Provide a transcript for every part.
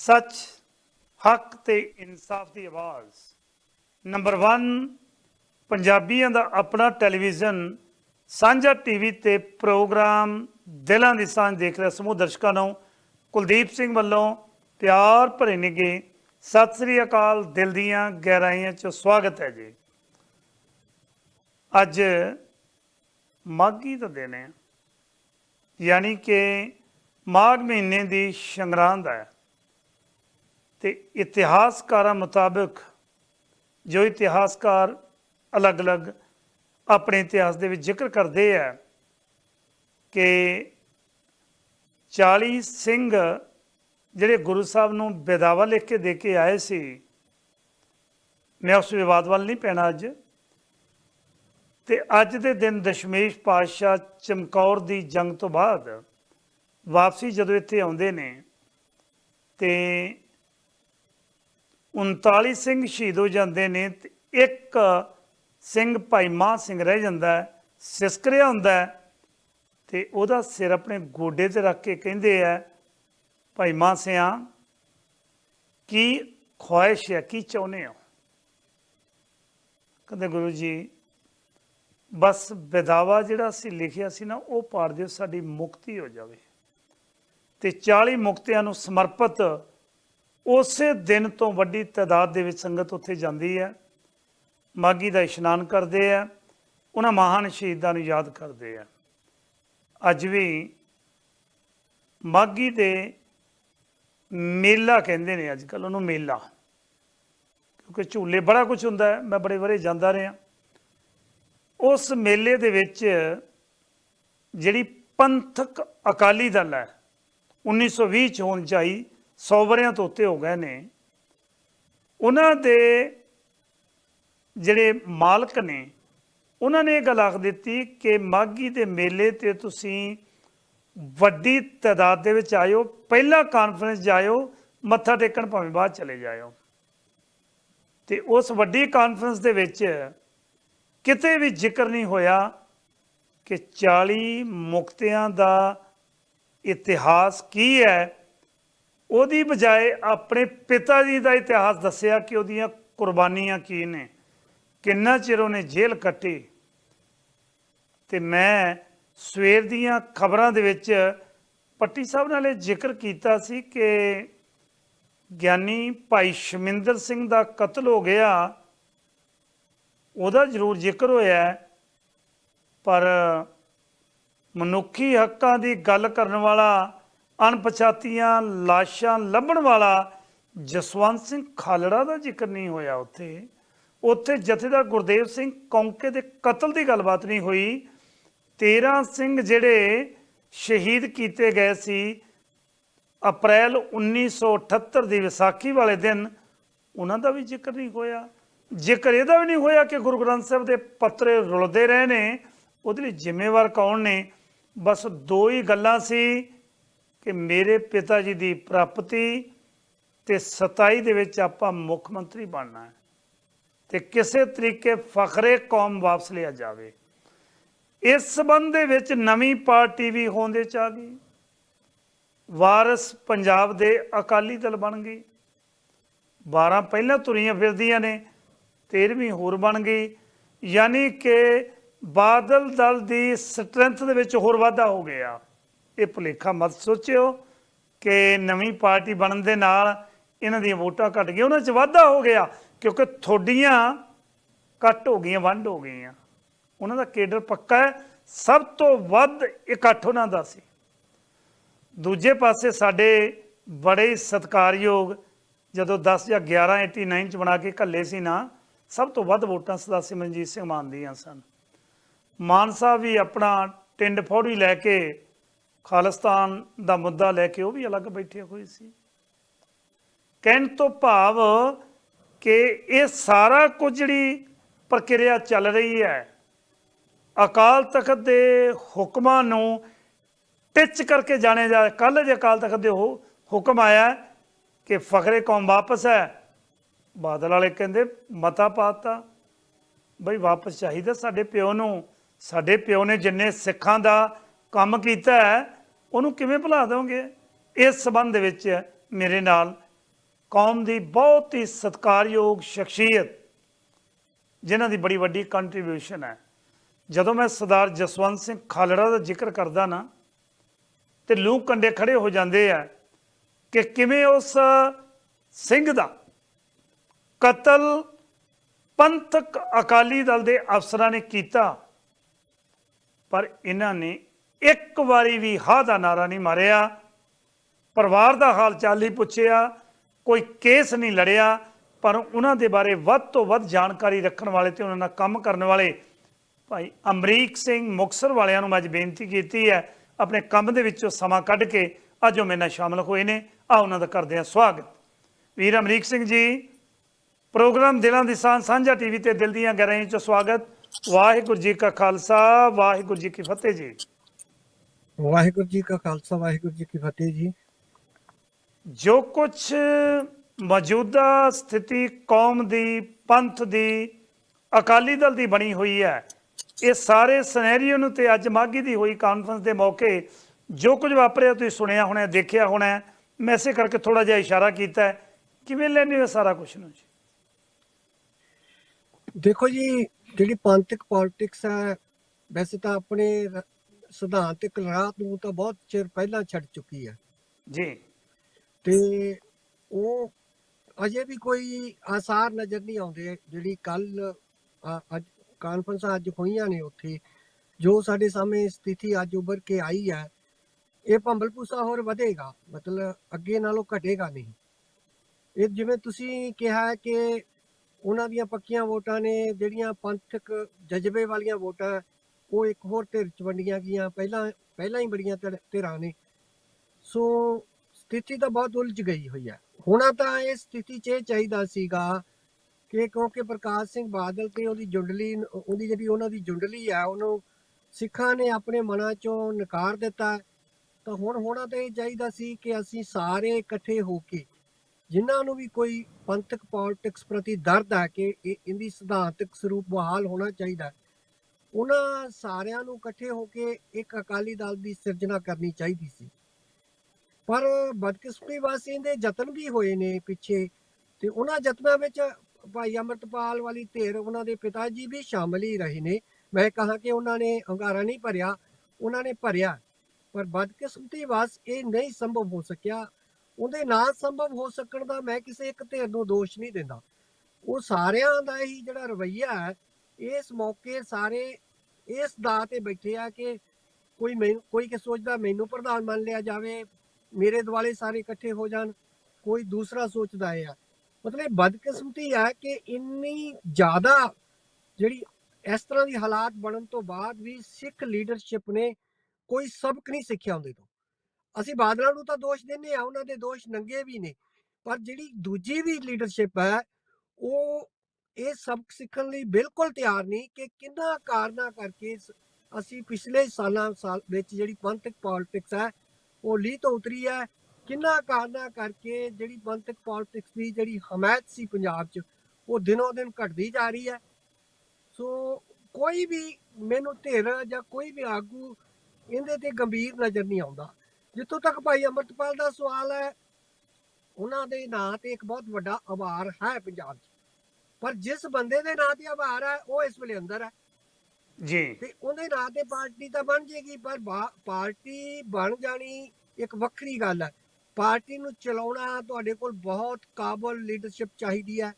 ਸੱਚ, ਹੱਕ ਤੇ ਇਨਸਾਫ ਦੀ ਆਵਾਜ਼। ਨੰਬਰ 1 ਪੰਜਾਬੀਆਂ ਦਾ ਆਪਣਾ ਟੈਲੀਵਿਜ਼ਨ ਸਾਂਝਾ ਟੀਵੀ ਤੇ ਪ੍ਰੋਗਰਾਮ ਦਿਲਾਂ ਦੀ ਸਾਂਝ ਦੇਖ ਰਿਹਾ। ਸਮੂਹ ਦਰਸ਼ਕਾਂ ਨੂੰ ਕੁਲਦੀਪ ਸਿੰਘ ਵੱਲੋਂ ਪਿਆਰ ਭਰੇ ਨਿੱਘੇ ਸਤਿ ਸ੍ਰੀ ਅਕਾਲ ਦਿਲ ਦੀਆਂ ਗਹਿਰਾਈਆਂ 'ਚ ਸਵਾਗਤ ਹੈ ਜੀ। ਅੱਜ ਮਾਘੀ ਦਾ ਦਿਨ ਹੈ, ਯਾਨੀ ਕਿ ਮਾਘ ਮਹੀਨੇ ਦੀ ਸੰਗਰਾਂਦ ਹੈ। ਤੇ ਇਤਿਹਾਸਕਾਰਾਂ ਮੁਤਾਬਕ ਜੋ ਇਤਿਹਾਸਕਾਰ ਅਲੱਗ-ਅਲੱਗ ਆਪਣੇ ਇਤਿਹਾਸ ਦੇ ਵਿੱਚ ਜ਼ਿਕਰ ਕਰਦੇ ਆ ਕਿ 40 ਸਿੰਘ ਜਿਹੜੇ ਗੁਰੂ ਸਾਹਿਬ ਨੂੰ ਬੇਦਾਵਾ ਲਿਖ ਕੇ ਦੇ ਕੇ ਆਏ ਸੀ, ਮੈਂ ਉਸ ਵਿਵਾਦ ਵੱਲ ਨਹੀਂ ਪੈਣਾ ਅੱਜ। ਤੇ ਅੱਜ ਦੇ ਦਿਨ ਦਸ਼ਮੇਸ਼ ਪਾਤਸ਼ਾਹ ਚਮਕੌਰ ਦੀ ਜੰਗ ਤੋਂ ਬਾਅਦ ਵਾਪਸੀ ਜਦੋਂ ਇੱਥੇ ਆਉਂਦੇ ਨੇ, ਤੇ 39 ਸਿੰਘ ਸ਼ਹੀਦ ਹੋ ਜਾਂਦੇ ਨੇ ਤੇ ਇੱਕ ਸਿੰਘ ਭਾਈ ਮਾਹ ਸਿੰਘ ਰਹਿ ਜਾਂਦਾ ਹੈ, ਸਿਸਕਰਿਆ ਹੁੰਦਾ ਹੈ ਤੇ ਉਹਦਾ ਸਿਰ ਆਪਣੇ ਗੋਡੇ ਤੇ ਰੱਖ ਕੇ ਕਹਿੰਦੇ ਆ ਭਾਈ ਮਾਹ ਸਿਆ ਕੀ ਖੁਆਇਸ਼ ਹੈ ਕੀ ਚਾਹੁੰਦੇ ਹੋ? ਕਹਿੰਦੇ ਗੁਰੂ ਜੀ ਬਸ ਵਿਦਾਵਾ ਜਿਹੜਾ ਅਸੀਂ ਲਿਖਿਆ ਸੀ ਨਾ ਉਹ ਪਾੜ ਦਿਓ ਸਾਡੀ ਮੁਕਤੀ ਹੋ ਜਾਵੇ ਤੇ 40 ਮੁਕਤਿਆਂ ਨੂੰ ਸਮਰਪਿਤ ਉਸੇ ਦਿਨ ਤੋਂ ਵੱਡੀ ਤਾਦਾਦ ਦੇ ਵਿੱਚ ਸੰਗਤ ਉੱਥੇ ਜਾਂਦੀ ਹੈ। ਮਾਗੀ ਦਾ ਇਸ਼ਨਾਨ ਕਰਦੇ ਆ ਉਹਨਾਂ ਮਹਾਨ ਸ਼ਹੀਦਾਂ ਨੂੰ ਯਾਦ ਕਰਦੇ ਆ ਅੱਜ ਵੀ ਮਾਗੀ ਦੇ ਮੇਲਾ ਕਹਿੰਦੇ ਨੇ ਅੱਜ ਕੱਲ ਉਹਨੂੰ ਮੇਲਾ। ਕਿਉਂਕਿ ਝੂਲੇ ਬੜਾ ਕੁਝ ਹੁੰਦਾ ਹੈ। ਮੈਂ ਬੜੇ ਬੜੇ ਜਾਂਦਾ ਰਿਹਾ। ਉਸ ਮੇਲੇ ਦੇ ਵਿੱਚ ਜਿਹੜੀ ਪੰਥਕ ਅਕਾਲੀ ਦਲ ਹੈ 1920 ਚ ਹੋਣ ਚਾਈ 100 ਵਰਿਆਂ ਤੋਂ ਉੱਤੇ ਹੋ ਗਏ ਨੇ। ਉਹਨਾਂ ਦੇ ਜਿਹੜੇ ਮਾਲਕ ਨੇ, ਉਹਨਾਂ ਨੇ ਇਹ ਗੱਲ ਆਖ ਦਿੱਤੀ ਕਿ ਮਾਗੀ ਦੇ ਮੇਲੇ ਤੇ ਤੁਸੀਂ ਵੱਡੀ ਤਾਦਾਦ ਦੇ ਵਿੱਚ ਆਇਓ, ਪਹਿਲਾ ਕਾਨਫਰੰਸ ਜਾਇਓ, ਮੱਥਾ ਟੇਕਣ ਭਾਵੇਂ ਬਾਅਦ ਚਲੇ ਜਾਇਓ। ਤੇ ਉਸ ਵੱਡੀ ਕਾਨਫਰੰਸ ਦੇ ਵਿੱਚ ਕਿਤੇ ਵੀ ਜ਼ਿਕਰ ਨਹੀਂ ਹੋਇਆ ਕਿ 40 ਮੁਕਤਿਆਂ ਦਾ ਇਤਿਹਾਸ ਕੀ ਹੈ ਉਹਦੀ ਬਜਾਏ ਆਪਣੇ ਪਿਤਾ ਜੀ ਦਾ ਇਤਿਹਾਸ ਦੱਸਿਆ ਕਿ ਉਹਦੀਆਂ ਕੁਰਬਾਨੀਆਂ ਕੀ ਨੇ, ਕਿੰਨਾ ਚਿਰ ਉਹਨੇ ਜੇਲ੍ਹ ਕੱਟੀ। ਤੇ ਮੈਂ ਸਵੇਰ ਦੀਆਂ ਖਬਰਾਂ ਦੇ ਵਿੱਚ ਪੱਟੀ ਸਾਹਿਬ ਨਾਲ ਇਹ ਜ਼ਿਕਰ ਕੀਤਾ ਸੀ ਕਿ ਗਿਆਨੀ ਭਾਈ ਸ਼ਮਿੰਦਰ ਸਿੰਘ ਦਾ ਕਤਲ ਹੋ ਗਿਆ। ਉਹਦਾ ਜ਼ਰੂਰ ਜ਼ਿਕਰ ਹੋਇਆ ਪਰ ਮਨੁੱਖੀ ਹੱਕਾਂ ਦੀ ਗੱਲ ਕਰਨ ਵਾਲਾ ਅਣਪਛਾਤੀਆਂ ਲਾਸ਼ਾਂ ਲੱਭਣ ਵਾਲਾ ਜਸਵੰਤ ਸਿੰਘ ਖਾਲੜਾ ਦਾ ਜ਼ਿਕਰ ਨਹੀਂ ਹੋਇਆ ਉੱਥੇ। ਉੱਥੇ ਜਥੇਦਾਰ ਗੁਰਦੇਵ ਸਿੰਘ ਕੌਂਕੇ ਦੇ ਕਤਲ ਦੀ ਗੱਲਬਾਤ ਨਹੀਂ ਹੋਈ। 13 ਸਿੰਘ ਜਿਹੜੇ ਸ਼ਹੀਦ ਕੀਤੇ ਗਏ ਸੀ ਅਪ੍ਰੈਲ 1978 ਦੀ ਵਿਸਾਖੀ ਵਾਲੇ ਦਿਨ, ਉਹਨਾਂ ਦਾ ਵੀ ਜ਼ਿਕਰ ਨਹੀਂ ਹੋਇਆ। ਜ਼ਿਕਰ ਇਹਦਾ ਵੀ ਨਹੀਂ ਹੋਇਆ ਕਿ ਗੁਰੂ ਗ੍ਰੰਥ ਸਾਹਿਬ ਦੇ ਪੱਤਰੇ ਰੁਲਦੇ ਰਹੇ ਨੇ, ਉਹਦੇ ਲਈ ਜ਼ਿੰਮੇਵਾਰ ਕੌਣ ਨੇ? ਬਸ ਦੋ ਹੀ ਗੱਲਾਂ ਸੀ। ਕਿ ਮੇਰੇ ਪਿਤਾ ਜੀ ਦੀ ਪ੍ਰਾਪਤੀ ਤੇ 27 ਦੇ ਵਿੱਚ ਆਪਾਂ ਮੁੱਖ ਮੰਤਰੀ ਬਣਨਾ ਹੈ ਤੇ ਕਿਸੇ ਤਰੀਕੇ ਫਖਰੇ ਕੌਮ ਵਾਪਸ ਲਿਆ ਜਾਵੇ। ਇਸ ਸਬੰਧ ਦੇ ਵਿੱਚ ਨਵੀਂ ਪਾਰਟੀ ਵੀ ਹੋਂਦੇ ਚ ਆ ਗਈ। ਵਾਰਸ ਪੰਜਾਬ ਦੇ ਅਕਾਲੀ ਦਲ ਬਣ ਗਈ। 12 ਪਹਿਲਾਂ ਤੁਰੀਆਂ ਫਿਰਦੀਆਂ ਨੇ 13ਵੀਂ ਹੋਰ ਬਣ ਗਈ। ਯਾਨੀ ਕਿ ਬਾਦਲ ਦਲ ਦੀ ਸਟਰੈਂਥ ਦੇ ਵਿੱਚ ਹੋਰ ਵਾਧਾ ਹੋ ਗਿਆ। ਇਹ ਭੁਲੇਖਾ ਮਤ ਸੋਚਿਓ ਕਿ ਨਵੀਂ ਪਾਰਟੀ ਬਣਨ ਦੇ ਨਾਲ ਇਹਨਾਂ ਦੀਆਂ ਵੋਟਾਂ ਘਟ ਗਈਆਂ, ਉਹਨਾਂ 'ਚ ਵਾਧਾ ਹੋ ਗਿਆ, ਕਿਉਂਕਿ ਥੋਡੀਆਂ ਕੱਟ ਹੋ ਗਈਆਂ, ਵੰਡ ਹੋ ਗਈਆਂ। ਉਹਨਾਂ ਦਾ ਕੇਡਰ ਪੱਕਾ ਹੈ, ਸਭ ਤੋਂ ਵੱਧ ਇਕੱਠ ਉਹਨਾਂ ਦਾ ਸੀ। ਦੂਜੇ ਪਾਸੇ ਸਾਡੇ ਬੜੇ ਹੀ ਸਤਿਕਾਰਯੋਗ, ਜਦੋਂ 10 ਜਾਂ 11 89 ਚ ਬਣਾ ਕੇ ਘੱਲੇ ਸੀ ਨਾ, ਸਭ ਤੋਂ ਵੱਧ ਵੋਟਾਂ ਸਦਾਸੀ ਮਨਜੀਤ ਸਿੰਘ ਮਾਨ ਦੀਆਂ ਸਨ। ਮਾਨ ਸਾਹਿਬ ਵੀ ਆਪਣਾ ਟਿੰਡ ਫੋੜੀ ਲੈ ਕੇ ਖਾਲਿਸਤਾਨ ਦਾ ਮੁੱਦਾ ਲੈ ਕੇ ਉਹ ਵੀ ਅਲੱਗ ਬੈਠੇ ਹੋਏ ਸੀ। ਕਹਿਣ ਤੋਂ ਭਾਵ ਕਿ ਇਹ ਸਾਰਾ ਕੁਝ ਜਿਹੜੀ ਪ੍ਰਕਿਰਿਆ ਚੱਲ ਰਹੀ ਹੈ, ਅਕਾਲ ਤਖਤ ਦੇ ਹੁਕਮਾਂ ਨੂੰ ਟਿੱਚ ਕਰਕੇ ਜਾਣਿਆ ਜਾ ਕੱਲ ਜੇ ਅਕਾਲ ਤਖਤ ਦੇ ਉਹ ਹੁਕਮ ਆਇਆ ਕਿ ਫਖਰੇ ਕੌਮ ਵਾਪਸ ਹੈ, ਬਾਦਲ ਵਾਲੇ ਕਹਿੰਦੇ ਮਤਾ ਪਾਤਾ, ਬਈ ਵਾਪਸ ਚਾਹੀਦਾ ਸਾਡੇ ਪਿਓ ਨੂੰ, ਸਾਡੇ ਪਿਓ ਨੇ ਜਿੰਨੇ ਸਿੱਖਾਂ ਦਾ ਕੰਮ ਕੀਤਾ ਹੈ, ਉਹਨੂੰ ਕਿਵੇਂ ਭੁਲਾ ਦੋਗੇ? ਇਸ ਸਬੰਧ ਵਿੱਚ ਮੇਰੇ ਨਾਲ ਕੌਮ ਦੀ ਬਹੁਤ ਹੀ ਸਤਿਕਾਰਯੋਗ ਸ਼ਖਸੀਅਤ, ਜਿਨ੍ਹਾਂ ਦੀ ਬੜੀ ਵੱਡੀ ਕੰਟਰੀਬਿਊਸ਼ਨ ਹੈ। ਜਦੋਂ ਮੈਂ ਸਰਦਾਰ ਜਸਵੰਤ ਸਿੰਘ ਖਾਲੜਾ ਦਾ ਜ਼ਿਕਰ ਕਰਦਾ ਨਾ, ਤੇ ਲੂ ਕੰਡੇ ਖੜੇ ਹੋ ਜਾਂਦੇ ਆ ਕਿ ਕਿਵੇਂ ਉਸ ਸਿੰਘ ਦਾ ਕਤਲ ਪੰਥਕ ਅਕਾਲੀ ਦਲ ਦੇ ਅਫਸਰਾਂ ਨੇ ਕੀਤਾ, ਪਰ ਇਹਨਾਂ ਨੇ ਇੱਕ ਵਾਰੀ ਵੀ ਹਾਂ ਦਾ ਨਾਰਾ ਨਹੀਂ ਮਾਰਿਆ। ਪਰਿਵਾਰ ਦਾ ਹਾਲ ਚਾਲ ਹੀ ਪੁੱਛਿਆ, ਕੋਈ ਕੇਸ ਨਹੀਂ ਲੜਿਆ, ਪਰ ਉਹਨਾਂ ਦੇ ਬਾਰੇ ਵੱਧ ਤੋਂ ਵੱਧ ਜਾਣਕਾਰੀ ਰੱਖਣ ਵਾਲੇ ਤੇ ਉਹਨਾਂ ਨਾਲ ਕੰਮ ਕਰਨ ਵਾਲੇ ਭਾਈ ਅਮਰੀਕ ਸਿੰਘ ਮੁਕਸਰ ਵਾਲਿਆਂ ਨੂੰ ਅੱਜ ਬੇਨਤੀ ਕੀਤੀ ਹੈ, ਆਪਣੇ ਕੰਮ ਦੇ ਵਿੱਚੋਂ ਸਮਾਂ ਕੱਢ ਕੇ ਅੱਜ ਉਹ ਮੇਰੇ ਨਾਲ ਸ਼ਾਮਲ ਹੋਏ ਨੇ। ਆ ਉਹਨਾਂ ਦਾ ਕਰਦੇ ਹਾਂ ਸਵਾਗਤ। ਵੀਰ ਅਮਰੀਕ ਸਿੰਘ ਜੀ, ਪ੍ਰੋਗਰਾਮ ਦਿਲਾਂ ਦੀ ਸਾਂਝ ਸਾਂਝਾ ਟੀਵੀ ਤੇ ਦਿਲ ਦੀਆਂ ਗਹਿਰਾਈਆਂ ਚ ਸਵਾਗਤ। ਵਾਹਿਗੁਰੂ ਜੀ ਕਾ ਖਾਲਸਾ, ਵਾਹਿਗੁਰੂ ਜੀ ਕੀ ਫਤਿਹ ਜੀ। ਵਾਹਿਗੁਰੂ ਜੀ ਕਾ ਖਾਲਸਾ ਵਾਹਿਗੁਰੂ ਜੀ ਕੀ ਫਤਿਹ ਜੀ। ਜੋ ਕੁਝ ਮੌਜੂਦਾ ਸਥਿਤੀ ਕੌਮ ਦੀ ਪੰਥ ਦੀ ਅਕਾਲੀ ਦਲ ਦੀ ਬਣੀ ਹੋਈ ਹੈ ਇਹ ਸਾਰੇ ਸਿਨੈਰੀਓ ਨੂੰ ਤੇ ਅੱਜ ਮਾਗੀ ਦੀ ਹੋਈ ਕਾਨਫਰੰਸ ਦੇ ਮੌਕੇ ਜੋ ਕੁਝ ਵਾਪਰਿਆ ਤੁਸੀਂ ਸੁਣਿਆ ਹੋਣਾ ਦੇਖਿਆ ਹੋਣਾ ਮੈਂ ਇਸੇ ਕਰਕੇ ਥੋੜਾ ਜਿਹਾ ਇਸ਼ਾਰਾ ਕੀਤਾ ਹੈ। ਕਿਵੇਂ ਲੈਣੇ ਹੋ ਸਾਰਾ ਕੁਝ ਨੂੰ ਜੀ? ਦੇਖੋ ਜੀ ਜਿਹੜੀ ਪੰਥਕ ਪੋਲਿਟਿਕਸ ਹੈ ਵੈਸੇ ਤਾਂ ਆਪਣੇ ਸਿਧਾਂਤਕ ਰਾਹ ਨੂੰ ਤਾਂ ਬਹੁਤ ਚਿਰ ਪਹਿਲਾਂ ਛੱਡ ਚੁੱਕੀ ਹੈ। ਜੀ। ਤੇ ਉਹ ਅਜੇ ਵੀ ਕੋਈ ਆਸਾਰ ਨਜ਼ਰ ਨਹੀਂ ਆਉਂਦੇ ਜਿਹੜੀ ਕੱਲ ਅੱਜ ਕਾਨਫਰੰਸਾਂ ਅੱਜ ਹੋਈਆਂ ਨੇ ਉੱਥੇ ਜੋ ਸਾਡੇ ਸਾਹਮਣੇ ਸਥਿਤੀ ਅੱਜ ਉੱਭਰ ਕੇ ਆਈ ਹੈ ਇਹ ਭੰਬਲ ਭੂਸਾ ਹੋਰ ਵਧੇਗਾ ਮਤਲਬ ਅੱਗੇ ਨਾਲੋਂ ਘਟੇਗਾ ਨਹੀਂ। ਇਹ ਜਿਵੇਂ ਤੁਸੀਂ ਕਿਹਾ ਕਿ ਉਹਨਾਂ ਦੀਆਂ ਪੱਕੀਆਂ ਵੋਟਾਂ ਨੇ ਜਿਹੜੀਆਂ ਪੰਥਕ ਜਜ਼ਬੇ ਵਾਲੀਆਂ ਵੋਟਾਂ ਉਹ ਇੱਕ ਹੋਰ ਧਿਰ ਚ ਵੰਡੀਆਂ ਗਈਆਂ, ਪਹਿਲਾਂ ਪਹਿਲਾਂ ਹੀ ਬੜੀਆਂ ਧਿਰ- ਧਿਰਾਂ ਨੇ। ਸੋ ਸਥਿਤੀ ਤਾਂ ਬਹੁਤ ਉਲਝ ਗਈ ਹੋਈ ਹੈ। ਹੋਣਾ ਤਾਂ ਇਹ ਸਥਿਤੀ 'ਚ ਇਹ ਚਾਹੀਦਾ ਸੀਗਾ ਕਿ ਕਿਉਂਕਿ ਪ੍ਰਕਾਸ਼ ਸਿੰਘ ਬਾਦਲ ਤੇ ਉਹਦੀ ਜੁੰਡਲੀ, ਉਹਦੀ ਜਿਹੜੀ ਉਹਨਾਂ ਦੀ ਜੁੰਡਲੀ ਆ, ਉਹਨੂੰ ਸਿੱਖਾਂ ਨੇ ਆਪਣੇ ਮਨਾਂ 'ਚੋਂ ਨਕਾਰ ਦਿੱਤਾ। ਤਾਂ ਹੁਣ ਹੋਣਾ ਤਾਂ ਇਹ ਚਾਹੀਦਾ ਸੀ ਕਿ ਅਸੀਂ ਸਾਰੇ ਇਕੱਠੇ ਹੋ ਕੇ, ਜਿਨ੍ਹਾਂ ਨੂੰ ਵੀ ਕੋਈ ਪੰਥਕ, ਪੋਲਿਟਿਕਸ ਪ੍ਰਤੀ ਦਰਦ ਹੈ ਕਿ ਇਹ, ਇਹਦੀ ਸਿਧਾਂਤਕ ਸਰੂਪ ਬਹਾਲ ਹੋਣਾ ਚਾਹੀਦਾ। ਉਹਨਾਂ ਸਾਰਿਆਂ ਨੂੰ ਇਕੱਠੇ ਹੋ ਕੇ ਇੱਕ ਅਕਾਲੀ ਦਲ ਦੀ ਸਿਰਜਣਾ ਕਰਨੀ ਚਾਹੀਦੀ ਸੀ। ਪਰ ਬਦਕਿਸਮਤੀ ਵਾਸੀ ਦੇ ਯਤਨ ਵੀ ਹੋਏ ਨੇ ਪਿੱਛੇ ਤੇ ਉਹਨਾਂ ਯਤਨਾਂ ਵਿੱਚ ਭਾਈ ਅਮਰਤਪਾਲ ਵਾਲੀ ਧਿਰ ਉਹਨਾਂ ਦੇ ਪਿਤਾ ਜੀ ਵੀ ਸ਼ਾਮਲ ਹੀ ਰਹੇ ਨੇ। ਮੈਂ ਕਹਾਂ ਕਿ ਉਹਨਾਂ ਨੇ ਹੰਗਾਰਾ ਨਹੀਂ ਭਰਿਆ, ਉਹਨਾਂ ਨੇ ਭਰਿਆ। ਪਰ ਬਦਕਿਸਮਤੀ ਵਾਸ ਇਹ ਨਹੀਂ ਸੰਭਵ ਹੋ ਸਕਿਆ। ਉਹਦੇ ਨਾਲ ਸੰਭਵ ਹੋ ਸਕਣ ਦਾ ਮੈਂ ਕਿਸੇ ਇੱਕ ਧਿਰ ਨੂੰ ਦੋਸ਼ ਨਹੀਂ ਦਿੰਦਾ। ਉਹ ਸਾਰਿਆਂ ਦਾ ਹੀ ਜਿਹੜਾ ਰਵਈਆ ਹੈ ਇਸ ਮੌਕੇ ਸਾਰੇ ਇਸ ਦਾ ਤੇ ਬੈਠੇ ਆ ਕਿ ਕੋਈ ਮੈਨੂੰ ਕੋਈ ਕਿ ਸੋਚਦਾ ਮੈਨੂੰ ਪ੍ਰਧਾਨ ਮੰਨ ਲਿਆ ਜਾਵੇ, ਮੇਰੇ ਦੁਆਲੇ ਸਾਰੇ ਇਕੱਠੇ ਹੋ ਜਾਣ, ਕੋਈ ਦੂਸਰਾ ਸੋਚਦਾ ਹੈ ਮਤਲਬ ਬਦਕਿਸਮਤੀ ਆ ਕਿ ਇੰਨੀ ਜ਼ਿਆਦਾ ਜਿਹੜੀ ਇਸ ਤਰ੍ਹਾਂ ਦੀ ਹਾਲਾਤ ਬਣਨ ਤੋਂ ਬਾਅਦ ਵੀ ਸਿੱਖ ਲੀਡਰਸ਼ਿਪ ਨੇ ਕੋਈ ਸਬਕ ਨਹੀਂ ਸਿੱਖਿਆ ਉਹਦੇ ਤੋਂ। ਅਸੀਂ ਬਾਦਲਾਂ ਨੂੰ ਤਾਂ ਦੋਸ਼ ਦਿੰਦੇ ਆ, ਉਹਨਾਂ ਦੇ ਦੋਸ਼ ਨੰਗੇ ਵੀ ਨੇ, ਪਰ ਜਿਹੜੀ ਦੂਜੀ ਵੀ ਲੀਡਰਸ਼ਿਪ ਹੈ, ਉਹ ਇਹ ਸਬਕ ਸਿੱਖਣ ਲਈ ਬਿਲਕੁਲ ਤਿਆਰ ਨਹੀਂ ਕਿ ਕਿੰਨਾ ਕਾਰਨਾ ਕਰਕੇ ਸ- ਅਸੀਂ ਪਿਛਲੇ ਸਾਲਾਂ, ਸਾਲ ਵਿੱਚ ਜਿਹੜੀ ਪੰਥਕ ਪੋਲਿਟਿਕਸ ਹੈ, ਉਹ ਲੀ ਤੋਂ ਉਤਰੀ ਹੈ। ਕਿੰਨਾ ਕਾਰਨਾ ਕਰਕੇ ਜਿਹੜੀ ਪੰਥਕ ਪੋਲਿਟਿਕਸ ਦੀ ਜਿਹੜੀ ਹਮਾਇਤ ਸੀ ਪੰਜਾਬ 'ਚ, ਉਹ ਦਿਨੋਂ ਦਿਨ ਘਟਦੀ ਜਾ ਰਹੀ ਹੈ। ਸੋ ਕੋਈ ਵੀ ਮੈਨੂੰ ਧਿਰ ਜਾਂ ਕੋਈ ਵੀ ਆਗੂ ਇਹਦੇ ਤੇ ਗੰਭੀਰ ਨਜ਼ਰ ਨਹੀਂ ਆਉਂਦਾ। ਜਿੱਥੋਂ ਤੱਕ ਭਾਈ ਅਮਰਤਪਾਲ ਦਾ ਸਵਾਲ ਹੈ, ਉਹਨਾਂ ਦੇ ਨਾਂ ਤੇ ਇੱਕ ਬਹੁਤ ਵੱਡਾ ਆਭਾਰ ਹੈ ਪੰਜਾਬ 'ਚ। ਪਰ ਜਿਸ ਬੰਦੇ ਦੇ ਨਾਂ ਤੇ ਆਭਾਰ ਹੈ ਉਹ ਇਸ ਵੇਲੇ ਅੰਦਰ ਹੈ ਜੀ। ਤੇ ਉਹਦੇ ਨਾਂ ਤੇ ਪਾਰਟੀ ਤਾਂ ਬਣ ਜੇਗੀ ਪਰ ਪਾਰਟੀ ਬਣ ਜਾਣੀ ਇੱਕ ਵੱਖਰੀ ਗੱਲ ਹੈ ਪਾਰਟੀ ਨੂੰ ਚਲਾਉਣਾ ਤੁਹਾਡੇ ਕੋਲ ਬਹੁਤ ਕਾਬਲ ਲੀਡਰਸ਼ਿਪ ਚਾਹੀਦੀ ਹੈ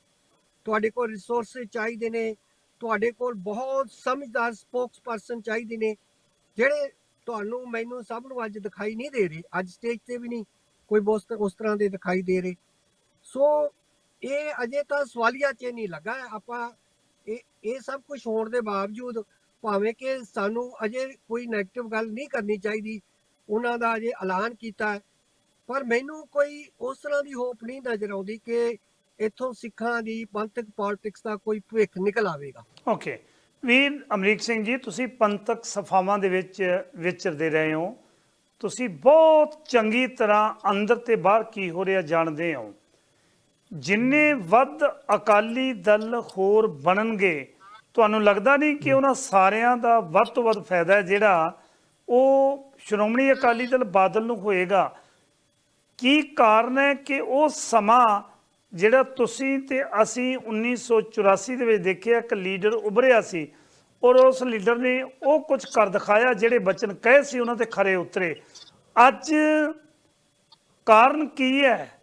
ਤੁਹਾਡੇ ਕੋਲ ਰਿਸੋਰਸਸ ਚਾਹੀਦੇ ਨੇ। ਤੁਹਾਡੇ ਕੋਲ ਬਹੁਤ ਸਮਝਦਾਰ ਸਪੋਕਸਪਰਸਨ ਚਾਹੀਦੇ ਨੇ ਜਿਹੜੇ ਤੁਹਾਨੂੰ ਮੈਨੂੰ ਸਭ ਨੂੰ ਅੱਜ ਦਿਖਾਈ ਨਹੀਂ ਦੇ ਰਹੇ। ਅੱਜ ਸਟੇਜ ਤੇ ਵੀ ਨਹੀਂ ਕੋਈ ਉਸ ਉਸ ਤਰ੍ਹਾਂ ਦੇ ਦਿਖਾਈ ਦੇ ਰਹੇ। ਸੋ ਇਹ ਅਜੇ ਤਾਂ ਸਵਾਲੀਆ ਚ ਨਹੀਂ ਲੱਗਾ। ਆਪਾਂ ਇਹ ਇਹ ਸਭ ਕੁਝ ਹੋਣ ਦੇ ਬਾਵਜੂਦ ਭਾਵੇਂ ਕਿ ਸਾਨੂੰ ਅਜੇ ਕੋਈ 네ਗੇਟਿਵ ਗੱਲ ਨਹੀਂ ਕਰਨੀ ਚਾਹੀਦੀ, ਉਹਨਾਂ ਦਾ ਅਜੇ ਐਲਾਨ ਕੀਤਾ ਪਰ ਮੈਨੂੰ ਕੋਈ ਉਸ ਤਰ੍ਹਾਂ ਦੀ ਹੋਪ ਨਹੀਂ ਨਜ਼ਰ ਆਉਂਦੀ ਕਿ ਇੱਥੋਂ ਸਿੱਖਾਂ ਦੀ ਪੰਥਕ ਪੋਲਿਟਿਕਸ ਦਾ ਕੋਈ ਭਵਿੱਖ ਨਿਕਲ ਆਵੇਗਾ। ਓਕੇ ਵੀਰ ਅਮਰੀਕ ਸਿੰਘ ਜੀ, ਤੁਸੀਂ ਪੰਥਕ ਸਫਾਵਾਂ ਦੇ ਵਿੱਚ ਵਿਚਰਦੇ ਰਹੇ ਹੋ। ਤੁਸੀਂ ਬਹੁਤ ਚੰਗੀ ਤਰ੍ਹਾਂ ਅੰਦਰ ਤੇ ਬਾਹਰ ਕੀ ਹੋ ਰਿਹਾ ਜਾਣਦੇ ਹੋ? ਜਿੰਨੇ ਵੱਧ ਅਕਾਲੀ ਦਲ ਹੋਰ ਬਣਨਗੇ, ਤੁਹਾਨੂੰ ਲੱਗਦਾ ਨਹੀਂ ਕਿ ਉਹਨਾਂ ਸਾਰਿਆਂ ਦਾ ਵੱਧ ਤੋਂ ਵੱਧ ਫਾਇਦਾ ਜਿਹੜਾ ਉਹ ਸ਼੍ਰੋਮਣੀ ਅਕਾਲੀ ਦਲ ਬਾਦਲ ਨੂੰ ਹੋਏਗਾ? ਕੀ ਕਾਰਨ ਹੈ ਕਿ ਉਹ ਸਮਾਂ ਜਿਹੜਾ ਤੁਸੀਂ ਤੇ ਅਸੀਂ 1984 ਦੇ ਵਿੱਚ ਦੇਖਿਆ ਇੱਕ ਲੀਡਰ ਉਭਰਿਆ ਸੀ ਔਰ ਉਸ ਲੀਡਰ ਨੇ ਉਹ ਕੁਝ ਕਰ ਦਿਖਾਇਆ ਜਿਹੜੇ ਬਚਨ ਕਹੇ ਸੀ ਉਹਨਾਂ ਤੇ ਖਰੇ ਉਤਰੇ? ਅੱਜ ਕਾਰਨ ਕੀ ਹੈ?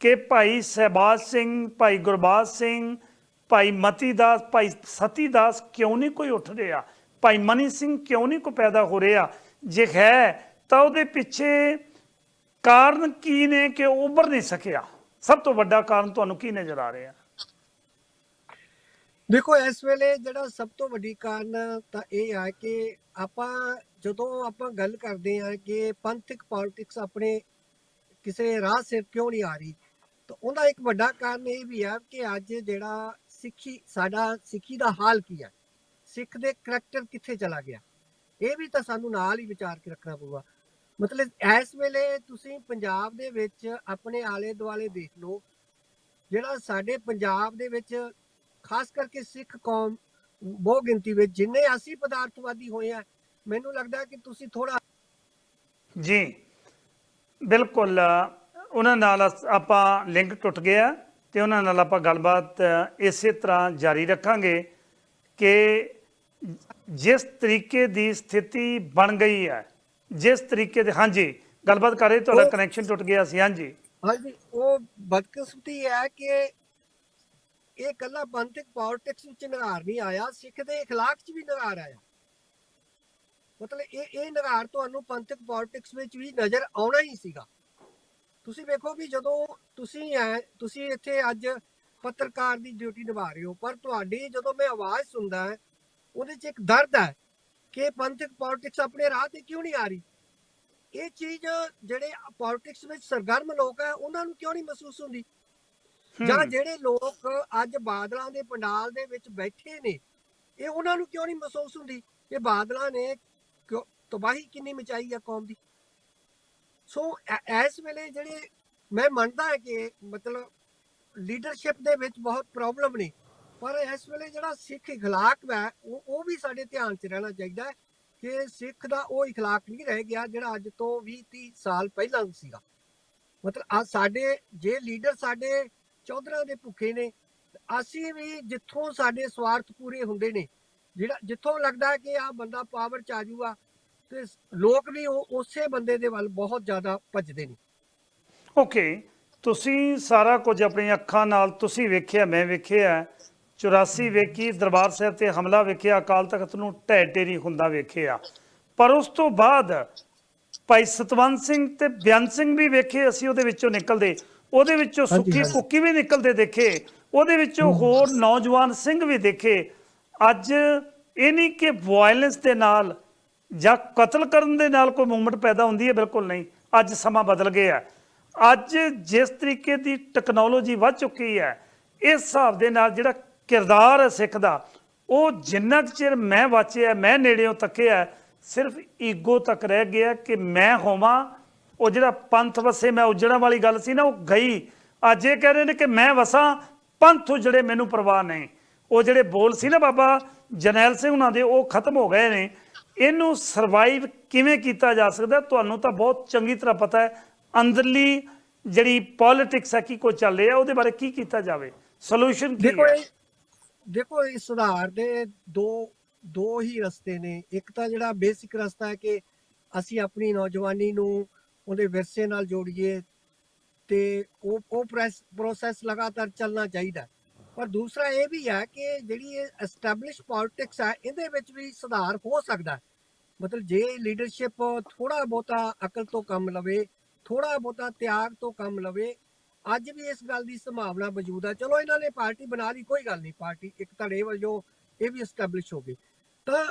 ਕਿ ਭਾਈ ਸਹਿਬਾਜ ਸਿੰਘ, ਭਾਈ ਗੁਰਬਾਜ ਸਿੰਘ, ਭਾਈ ਮਤੀ ਦਾਸ ਭਾਈ ਸਤੀ ਦਾਸ ਕਿਉਂ ਨਹੀਂ ਕੋਈ ਉੱਠ ਰਿਹਾ? ਭਾਈ ਮਨੀ ਸਿੰਘ ਕਿਉਂ ਨਹੀਂ ਕੋਈ ਪੈਦਾ ਹੋ ਰਿਹਾ? ਜੇ ਹੈ, ਤਾਂ ਉਹਦੇ ਪਿੱਛੇ ਕਾਰਨ ਕੀ ਨੇ ਕਿ ਉਹ ਉੱਭਰ ਨਹੀਂ ਸਕਿਆ? ਸਭ ਤੋਂ ਵੱਡਾ ਕਾਰਨ ਤੁਹਾਨੂੰ ਕੀ ਨਜ਼ਰ ਆ ਰਿਹਾ? ਦੇਖੋ, ਇਸ ਵੇਲੇ ਜਿਹੜਾ ਸਭ ਤੋਂ ਵੱਡੀ ਕਾਰਨ ਤਾਂ ਇਹ ਆ ਕਿ ਆਪਾਂ ਜਦੋਂ ਆਪਾਂ ਗੱਲ ਕਰਦੇ ਆ ਕਿ ਪੰਥਕ ਪੋਲਿਟਿਕਸ ਆਪਣੇ ਕਿਸੇ ਰਾਹ ਸਿਰ ਕਿਉਂ ਨਹੀਂ ਆ ਰਹੀ ਤਾਂ ਉਹਦਾ ਇੱਕ ਵੱਡਾ ਕਾਰਨ ਇਹ ਵੀ ਹੈ ਕਿ ਅੱਜ ਜਿਹੜਾ ਸਿੱਖੀ, ਸਾਡਾ ਸਿੱਖੀ ਦਾ ਹਾਲ ਕੀ ਹੈ ਸਿੱਖ ਦੇ ਕਰੈਕਟਰ ਕਿੱਥੇ ਚਲਾ ਗਿਆ? ਇਹ ਵੀ ਤਾਂ ਸਾਨੂੰ ਨਾਲ ਹੀ ਵਿਚਾਰ ਕੇ ਰੱਖਣਾ ਪਊਗਾ। ਮਤਲਬ ਇਸ ਵੇਲੇ ਤੁਸੀਂ ਪੰਜਾਬ ਦੇ ਵਿੱਚ ਆਪਣੇ ਆਲੇ ਦੁਆਲੇ ਦੇਖ ਲਓ, ਜਿਹੜਾ ਸਾਡੇ ਪੰਜਾਬ ਦੇ ਵਿੱਚ ਖਾਸ ਕਰਕੇ ਸਿੱਖ ਕੌਮ ਬਹੁ ਗਿਣਤੀ ਵਿੱਚ ਜਿੰਨੇ ਅਸੀਂ ਪਦਾਰਥਵਾਦੀ ਹੋਏ ਆ, ਮੈਨੂੰ ਲੱਗਦਾ ਕਿ ਤੁਸੀਂ ਥੋੜਾ ਜੀ, ਬਿਲਕੁਲ ਉਹਨਾਂ ਨਾਲ ਅਸ- ਆਪਾਂ ਲਿੰਕ ਟੁੱਟ ਗਿਆ ਤੇ ਉਹਨਾਂ ਨਾਲ ਆਪਾਂ ਗੱਲਬਾਤ ਅ, ਇਸੇ ਤਰ੍ਹਾਂ ਜਾਰੀ ਰੱਖਾਂਗੇ ਕਿ ਜਿਸ ਤਰੀਕੇ ਦੀ ਸਥਿਤੀ ਬਣ ਗਈ ਹੈ ਜਿਸ ਤਰੀਕੇ ਦੇ ਹਾਂਜੀ ਗੱਲਬਾਤ ਕਰ ਰਹੇ ਤੁਹਾਡਾ ਉਹ- ਕਨੈਕਸ਼ਨ ਟੁੱਟ ਗਿਆ ਸੀ ਹਾਂਜੀ ਹਾਂਜੀ ਉਹ ਬਦਕਿਸਮਤੀ ਹੈ ਕਿ ਇਹ ਕੱਲਾ ਪੰਥਕ ਪੋਲਿਟਿਕਸ ਵਿੱਚ ਨਿਗਾਰ ਨਹੀਂ ਆਇਆ ਸਿੱਖ ਦੇ اخلاق 'ਚ ਵੀ ਨਿਗਾਰ ਆਇਆ ਮਤਲਬ ਇਹ ਇਹ ਨਿਗਾਰ ਤੁਹਾਨੂੰ ਪੰਥਕ ਪੋਲਿਟਿਕਸ ਵਿੱਚ ਵੀ ਨਜ਼ਰ ਆਉਣਾ ਹੀ ਸੀਗਾ ਤੁਸੀਂ ਵੇਖੋ ਵੀ ਜਦੋਂ ਤੁਸੀਂ ਐ ਤੁਸੀਂ ਇੱਥੇ ਅੱਜ ਪੱਤਰਕਾਰ ਦੀ ਡਿਊਟੀ ਨਿਭਾ ਰਹੇ ਹੋ ਪਰ ਤੁਹਾਡੀ ਜਦੋਂ ਮੈਂ ਆਵਾਜ਼ ਸੁਣਦਾ ਹੈ ਉਹਦੇ 'ਚ ਇੱਕ ਦਰਦ ਹੈ ਕਿ ਪੰਥਕ ਪੋਲਿਟਿਕਸ ਆਪਣੇ ਰਾਹ ਤੇ ਕਿਉਂ ਨਹੀਂ ਆ ਰਹੀ? ਇਹ ਚੀਜ਼ ਜਿਹੜੇ ਪੋਲਿਟਿਕਸ ਵਿੱਚ ਸਰਗਰਮ ਲੋਕ ਹੈ ਉਹਨਾਂ ਨੂੰ ਕਿਉਂ ਨਹੀਂ ਮਹਿਸੂਸ ਹੁੰਦੀ? ਜਾਂ ਜਿਹੜੇ ਲੋਕ ਅੱਜ ਬਾਦਲਾਂ ਦੇ ਪੰਡਾਲ ਦੇ ਵਿੱਚ ਬੈਠੇ ਨੇ ਇਹ ਉਹਨਾਂ ਨੂੰ ਕਿਉਂ ਨਹੀਂ ਮਹਿਸੂਸ ਹੁੰਦੀ? ਕਿ ਬਾਦਲਾਂ ਨੇ ਤਬਾਹੀ ਕਿੰਨੀ ਮਚਾਈ ਆ ਕੌਮ ਦੀ? ਸੋ ਐ- ਇਸ ਵੇਲੇ ਜਿਹੜੇ ਮੈਂ ਮੰਨਦਾ ਹਾਂ ਕਿ ਮਤਲਬ ਲੀਡਰਸ਼ਿਪ ਦੇ ਵਿੱਚ ਬਹੁਤ ਪ੍ਰੋਬਲਮ ਨੇ ਪਰ ਇਸ ਵੇਲੇ ਜਿਹੜਾ ਸਿੱਖ اخلاق ਹੈ ਉਹ ਉਹ ਵੀ ਸਾਡੇ ਧਿਆਨ 'ਚ ਰਹਿਣਾ ਚਾਹੀਦਾ ਹੈ ਕਿ ਸਿੱਖ ਦਾ ਉਹ اخلاق ਨਹੀਂ ਰਹਿ ਗਿਆ ਜਿਹੜਾ ਅੱਜ ਤੋਂ 20 30 ਸਾਲ ਪਹਿਲਾਂ ਸੀਗਾ ਮਤਲਬ ਆ ਸਾਡੇ ਜੇ ਲੀਡਰ ਸਾਡੇ ਚੌਧਰਾਂ ਦੇ ਭੁੱਖੇ ਨੇ ਅਸੀਂ ਵੀ ਜਿੱਥੋਂ ਸਾਡੇ ਸਵਾਰਥ ਪੂਰੇ ਹੁੰਦੇ ਨੇ ਜਿਹੜਾ ਜਿੱਥੋਂ ਲੱਗਦਾ ਹੈ ਕਿ ਆ ਬੰਦਾ ਪਾਵਰ ਚ ਆ ਜਾਊਗਾ ਤੇ ਲੋਕ ਵੀ ਉਹ ਉਸੇ ਬੰਦੇ ਦੇ ਵੱਲ ਬਹੁਤ ਜ਼ਿਆਦਾ ਭੱਜਦੇ ਨੇ। ਓਕੇ ਤੁਸੀਂ ਸਾਰਾ ਕੁਝ ਆਪਣੀਆਂ ਅੱਖਾਂ ਨਾਲ ਤੁਸੀਂ ਵੇਖਿਆ ਮੈਂ ਵੇਖਿਆ 84 ਵੇਖੀ ਦਰਬਾਰ ਸਾਹਿਬ ਤੇ ਹਮਲਾ ਵੇਖਿਆ ਅਕਾਲ ਤਖਤ ਨੂੰ ਢਹਿ ਢੇਰੀ ਹੁੰਦਾ ਵੇਖਿਆ। ਪਰ ਉਸ ਤੋਂ ਬਾਅਦ ਭਾਈ ਸਤਵੰਤ ਸਿੰਘ ਤੇ ਬਿਆਨ ਸਿੰਘ ਵੀ ਵੇਖੇ ਅਸੀਂ ਉਹਦੇ ਵਿੱਚੋਂ ਨਿਕਲਦੇ। ਉਹਦੇ ਵਿੱਚੋਂ ਹਾਂਜੀ। ਕੁੱਕੀ ਵੀ ਨਿਕਲਦੇ ਦੇਖੇ। ਉਹਦੇ ਵਿੱਚੋਂ ਹੋਰ ਨੌਜਵਾਨ ਸਿੰਘ ਵੀ ਦੇਖੇ। ਅੱਜ ਇਹ ਨਹੀਂ ਕਿ ਵਾਇਲੈਂਸ ਦੇ ਨਾਲ ਜਾਂ ਕਤਲ ਕਰਨ ਦੇ ਨਾਲ ਕੋਈ ਮੂਵਮੈਂਟ ਪੈਦਾ ਹੁੰਦੀ ਹੈ? ਬਿਲਕੁਲ ਨਹੀਂ। ਅੱਜ ਸਮਾਂ ਬਦਲ ਗਿਆ ਅੱਜ ਜਿਸ ਤਰੀਕੇ ਦੀ ਟੈਕਨੋਲੋਜੀ ਵੱਧ ਚੁੱਕੀ ਹੈ, ਇਸ ਹਿਸਾਬ ਦੇ ਨਾਲ ਜਿਹੜਾ ਕਿਰਦਾਰ ਹੈ ਸਿੱਖ ਦਾ, ਉਹ ਜਿੰਨਾ ਚਿਰ ਮੈਂ ਵਾਚਿਆ, ਮੈਂ ਨੇੜਿਓਂ ਤੱਕਿਆ, ਸਿਰਫ ਈਗੋ ਤੱਕ ਰਹਿ ਗਿਆ ਕਿ ਮੈਂ ਹੋਵਾਂ। ਉਹ ਜਿਹੜਾ ਪੰਥ ਵਸੇ, ਮੈਂ ਉਜੜਨ ਵਾਲੀ ਗੱਲ ਸੀ ਨਾ, ਉਹ ਗਈ। ਅੱਜ ਇਹ ਕਹਿ ਰਹੇ ਨੇ ਕਿ ਮੈਂ ਵਸਾਂ, ਪੰਥ ਉਜੜੇ, ਮੈਨੂੰ ਪਰਵਾਹ ਨਹੀਂ। ਉਹ ਜਿਹੜੇ ਬੋਲ ਸੀ ਨਾ ਬਾਬਾ ਜਰਨੈਲ ਸਿੰਘ ਉਹਨਾਂ ਦੇ, ਉਹ ਖਤਮ ਹੋ ਗਏ ਨੇ। ਇਹਨੂੰ ਸਰਵਾਈਵ ਕਿਵੇਂ ਕੀਤਾ ਜਾ ਸਕਦਾ ਤੁਹਾਨੂੰ ਤਾਂ ਬਹੁਤ ਚੰਗੀ ਤਰ੍ਹਾਂ ਪਤਾ ਹੈ ਅੰਦਰਲੀ ਜਿਹੜੀ ਪੋਲਿਟਿਕਸ ਹੈ ਕੀ ਕੋ ਚੱਲ ਰਿਹਾ ਉਹਦੇ ਬਾਰੇ ਕੀ ਕੀਤਾ ਜਾਵੇ? ਸੋਲੂਸ਼ਨ ਕੀ ਹੈ? ਇਹ ਦੇਖੋ ਇਸ ਸੁਧਾਰ ਦੇ ਦੋ ਦੋ ਹੀ ਰਸਤੇ ਨੇ। ਇੱਕ ਤਾਂ ਜਿਹੜਾ ਬੇਸਿਕ ਰਸਤਾ ਹੈ ਕਿ ਅਸੀਂ ਆਪਣੀ ਨੌਜਵਾਨੀ ਨੂੰ ਉਹਦੇ ਵਿਰਸੇ ਨਾਲ ਜੋੜੀਏ ਤੇ ਉਹ ਉਹ ਪ੍ਰੋਸੈਸ ਲਗਾਤਾਰ ਚੱਲਣਾ ਚਾਹੀਦਾ ਹੈ। ਪਰ ਦੂਸਰਾ ਇਹ ਵੀ ਹੈ ਕਿ ਜਿਹੜੀ ਇਹ ਐਸਟੈਬਲਿਸ਼ ਪੋਲਿਟਿਕਸ ਹੈ ਇਹਦੇ ਵਿੱਚ ਵੀ ਸੁਧਾਰ ਹੋ ਸਕਦਾ ਮਤਲਬ ਜੇ ਲੀਡਰਸ਼ਿਪ ਥੋੜਾ ਬਹੁਤਾ ਅਕਲ ਤੋਂ ਕੰਮ ਲਵੇ ਥੋੜਾ ਬਹੁਤਾ ਤਿਆਗ ਤੋਂ ਕੰਮ ਲਵੇ, ਅੱਜ ਵੀ ਇਸ ਗੱਲ ਦੀ ਸੰਭਾਵਨਾ ਮੌਜੂਦ ਹੈ ਚਲੋ ਇਹਨਾਂ ਨੇ ਪਾਰਟੀ ਬਣਾ ਲਈ, ਕੋਈ ਗੱਲ ਨਹੀਂ, ਪਾਰਟੀ ਇੱਕ ਧੜੇ ਵਜੋਂ ਇਹ ਵੀ ਐਸਟੈਬਲਿਸ਼ ਹੋ ਗਈ। ਤਾਂ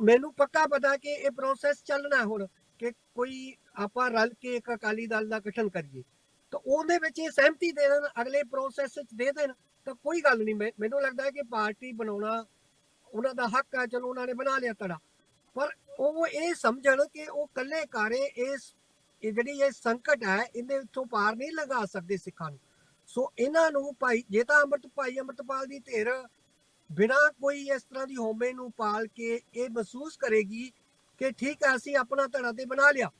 ਮੈਨੂੰ ਪੱਕਾ ਪਤਾ ਕਿ ਇਹ ਪ੍ਰੋਸੈਸ ਚੱਲਣਾ ਹੁਣ, ਕਿ ਕੋਈ ਆਪਾਂ ਰਲ ਕੇ ਇੱਕ ਅਕਾਲੀ ਦਲ ਦਾ ਗਠਨ ਕਰੀਏ। ਤਾਂ ਉਹਦੇ ਵਿੱਚ ਇਹ ਸਹਿਮਤੀ ਦੇ ਦੇਣ, ਅਗਲੇ ਪ੍ਰੋਸੈਸ ਵਿੱਚ ਦੇ ਦੇਣ, ਤਾਂ ਕੋਈ ਗੱਲ ਨਹੀਂ। ਮੈਂ- ਮੈਨੂੰ ਲੱਗਦਾ ਹੈ ਕਿ ਪਾਰਟੀ ਬਣਾਉਣਾ, ਉਹਨਾਂ ਦਾ ਹੱਕ ਹੈ, ਚਲੋ ਉਹਨਾਂ ਨੇ ਬਣਾ ਲਿਆ ਧੜਾ। ਪਰ ਉਹ ਇਹ ਸਮਝਣ ਕਿ ਉਹ ਕੱਲੇ ਕਾਰੇ ਇਸ, ਇਹ ਜਿਹੜੀ ਇਹ ਸੰਕਟ ਹੈ, ਇਹਦੇ ਵਿੱਚੋਂ ਪਾਰ ਨਹੀਂ ਲਗਾ ਸਕਦੇ ਸਿੱਖਾਂ ਨੂੰ। ਸੋ ਇਹਨਾਂ ਨੂੰ ਭਾਈ, ਜੇ ਤਾਂ ਅੰਮ੍ਰਿਤ, ਭਾਈ ਅੰਮ੍ਰਿਤਪਾਲ ਦੀ ਧਿਰ ਬਿਨਾ ਕੋਈ ਇਸ ਤਰ੍ਹਾਂ ਦੀ ਹੋਮੇ ਨੂੰ ਪਾਲ ਕੇ ਇਹ ਮਹਿਸੂਸ ਕਰੇਗੀ ਕਿ ਠੀਕ ਹੈ, ਅਸੀਂ ਆਪਣਾ ਧੜਾ ਤੇ ਬਣਾ ਲਿਆ।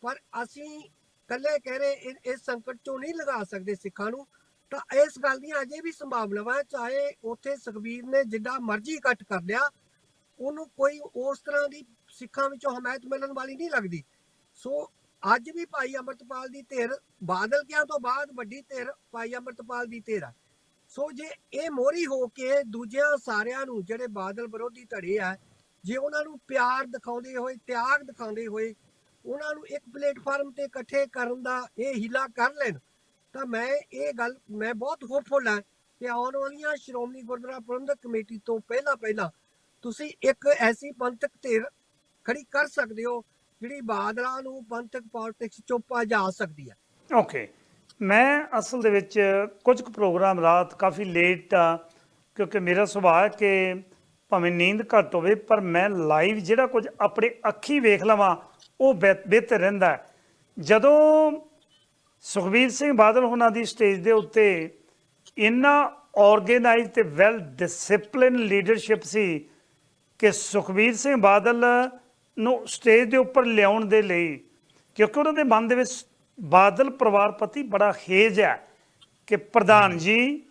ਪਰ ਅਸੀਂ ਕੱਲੇ ਕਹਿ ਰਹੇ ਇਸ ਸੰਕਟ ਚੋਂ ਨਹੀਂ ਲਗਾ ਸਕਦੇ ਸਿੱਖਾਂ ਨੂੰ, ਤਾਂ ਇਸ ਗੱਲ ਦੀਆਂ ਅਜੇ ਵੀ ਸੰਭਾਵਨਾਵਾਂ ਚਾਹੇ ਉੱਥੇ ਸੁਖਬੀਰ ਨੇ ਜਿੱਡਾ ਮਰਜ਼ੀ ਇਕੱਠ ਕਰ ਲਿਆ, ਉਹਨੂੰ ਕੋਈ ਉਸ ਤਰ੍ਹਾਂ ਦੀ ਸਿੱਖਾਂ ਵਿੱਚੋਂ ਹਮਾਇਤ ਮਿਲਣ ਵਾਲੀ ਨਹੀਂ ਲੱਗਦੀ। ਸੋ ਅੱਜ ਵੀ ਭਾਈ ਅਮਰਤਪਾਲ ਦੀ ਧਿਰ, ਬਾਦਲ ਕਿਆਂ ਤੋਂ ਬਾਅਦ ਵੱਡੀ ਧਿਰ ਭਾਈ ਅਮਰਤਪਾਲ ਦੀ ਧਿਰ ਆ। ਸੋ ਜੇ ਇਹ ਮੋਰੀ ਹੋ ਕੇ ਦੂਜਿਆਂ ਸਾਰਿਆਂ ਨੂੰ ਜਿਹੜੇ ਬਾਦਲ ਵਿਰੋਧੀ ਧੜੇ ਆ, ਜੇ ਉਹਨਾਂ ਨੂੰ ਪਿਆਰ ਦਿਖਾਉਂਦੇ ਹੋਏ, ਤਿਆਗ ਦਿਖਾਉਂਦੇ ਹੋਏ ਉਹਨਾਂ ਨੂੰ ਇੱਕ ਪਲੇਟਫਾਰਮ ਤੇ ਇਕੱਠੇ ਕਰਨ ਦਾ ਇਹ ਹੀਲਾ ਕਰ ਲੈਣ। ਤਾਂ ਮੈਂ ਇਹ ਗੱਲ, ਮੈਂ ਬਹੁਤ ਹੋਪਫੁਲ ਹਾਂ ਕਿ ਆਉਣ ਵਾਲੀਆਂ ਸ਼੍ਰੋਮਣੀ ਗੁਰਦੁਆਰਾ ਪ੍ਰਬੰਧਕ ਕਮੇਟੀ ਤੋਂ ਪਹਿਲਾਂ ਪਹਿਲਾਂ ਤੁਸੀਂ ਇੱਕ ਐਸੀ ਪੰਥਕ ਧਿਰ ਖੜੀ ਕਰ ਸਕਦੇ ਹੋ ਜਿਹੜੀ ਬਾਦਲਾਂ ਨੂੰ ਪੰਥਕ ਪੋਲਿਟਿਕਸ ਚੋਂ ਭਜਾ ਸਕਦੀ ਹੈ। ਓਕੇ ਮੈਂ ਅਸਲ ਦੇ ਵਿੱਚ ਕੁਝ ਕੁ ਪ੍ਰੋਗਰਾਮ ਰਾਤ ਕਾਫੀ ਲੇਟ ਆ, ਕਿਉਂਕਿ ਮੇਰਾ ਸੁਭਾਅ ਕਿ ਭਾਵੇਂ ਨੀਂਦ ਘੱਟ ਹੋਵੇ, ਪਰ ਮੈਂ ਲਾਈਵ ਜਿਹੜਾ ਕੁਝ ਆਪਣੇ ਅੱਖੀ ਵੇਖ ਲਵਾਂ ਉਹ ਬਿਹ- ਬਿਹਤਰ ਰਹਿੰਦਾ। ਜਦੋਂ ਸੁਖਬੀਰ ਸਿੰਘ ਬਾਦਲ ਹੁਣਾਂ ਦੀ ਸਟੇਜ ਦੇ ਉੱਤੇ ਇੰਨਾ ਆਰਗੇਨਾਈਜ਼ ਤੇ ਵੈਲ ਡਿਸਪਲਿਨ ਲੀਡਰਸ਼ਿਪ ਸੀ ਕਿ ਸੁਖਬੀਰ ਸਿੰਘ ਬਾਦਲ ਨੂੰ ਸਟੇਜ ਦੇ ਉੱਪਰ ਲਿਆਉਣ ਦੇ ਲਈ ਕਿਉਂਕਿ ਉਹਨਾਂ ਦੇ ਮਨ ਦੇ ਵਿੱਚ ਬਾਦਲ ਪਰਿਵਾਰ ਪ੍ਰਤੀ ਬੜਾ ਖੇਜ ਹੈ ਕਿ ਪ੍ਰਧਾਨ ਜੀ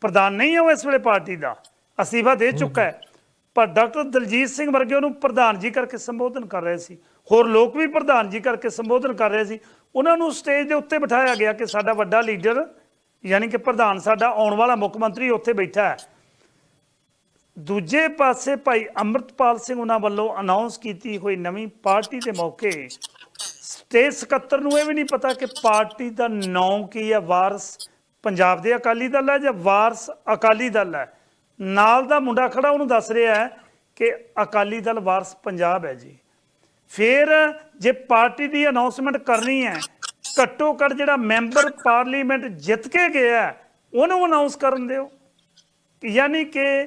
ਪ੍ਰਧਾਨ ਨਹੀਂ ਹੈ ਇਸ ਵੇਲੇ ਪਾਰਟੀ ਦਾ। ਅਸਤੀਫਾ ਦੇ ਚੁੱਕਾ ਹੈ। ਪਰ ਡਾਕਟਰ ਦਲਜੀਤ ਸਿੰਘ ਵਰਗੇ ਉਹਨੂੰ ਪ੍ਰਧਾਨ ਜੀ ਕਰਕੇ ਸੰਬੋਧਨ ਕਰ ਰਹੇ ਸੀ। ਹੋਰ ਲੋਕ ਵੀ ਪ੍ਰਧਾਨ ਜੀ ਕਰਕੇ ਸੰਬੋਧਨ ਕਰ ਰਹੇ ਸੀ। ਉਹਨਾਂ ਨੂੰ ਸਟੇਜ ਦੇ ਉੱਤੇ ਬਿਠਾਇਆ ਗਿਆ ਕਿ ਸਾਡਾ ਵੱਡਾ ਲੀਡਰ, ਯਾਨੀ ਕਿ ਪ੍ਰਧਾਨ ਸਾਡਾ ਆਉਣ ਵਾਲਾ ਮੁੱਖ ਮੰਤਰੀ ਉੱਥੇ ਬੈਠਾ ਹੈ। ਦੂਜੇ ਪਾਸੇ ਭਾਈ ਅੰਮ੍ਰਿਤਪਾਲ ਸਿੰਘ ਉਹਨਾਂ ਵੱਲੋਂ ਅਨਾਉਂਸ ਕੀਤੀ ਹੋਈ ਨਵੀਂ ਪਾਰਟੀ ਦੇ ਮੌਕੇ। ਸਟੇਜ ਸਕੱਤਰ ਨੂੰ ਇਹ ਵੀ ਨਹੀਂ ਪਤਾ ਕਿ ਪਾਰਟੀ ਦਾ ਨਾਂ ਕੀ ਹੈ, ਵਾਰਸ ਪੰਜਾਬ ਦੇ ਅਕਾਲੀ ਦਲ ਹੈ ਜਾਂ ਵਾਰਸ ਅਕਾਲੀ ਦਲ ਹੈ। ਨਾਲ ਦਾ ਮੁੰਡਾ ਖੜਾ ਉਹਨੂੰ ਦੱਸ ਰਿਹਾ ਹੈ ਕਿ ਅਕਾਲੀ ਦਲ ਵਾਰਸ ਪੰਜਾਬ ਹੈ ਜੀ। ਫਿਰ ਜੇ ਪਾਰਟੀ ਦੀ ਅਨਾਉਂਸਮੈਂਟ ਕਰਨੀ ਹੈ ਘੱਟੋ ਘੱਟ ਜਿਹੜਾ ਮੈਂਬਰ ਪਾਰਲੀਮੈਂਟ ਜਿੱਤ ਕੇ ਗਿਆ ਉਹਨੂੰ ਅਨਾਉਂਸ ਕਰਨ ਦਿਓ। ਯਾਨੀ ਕਿ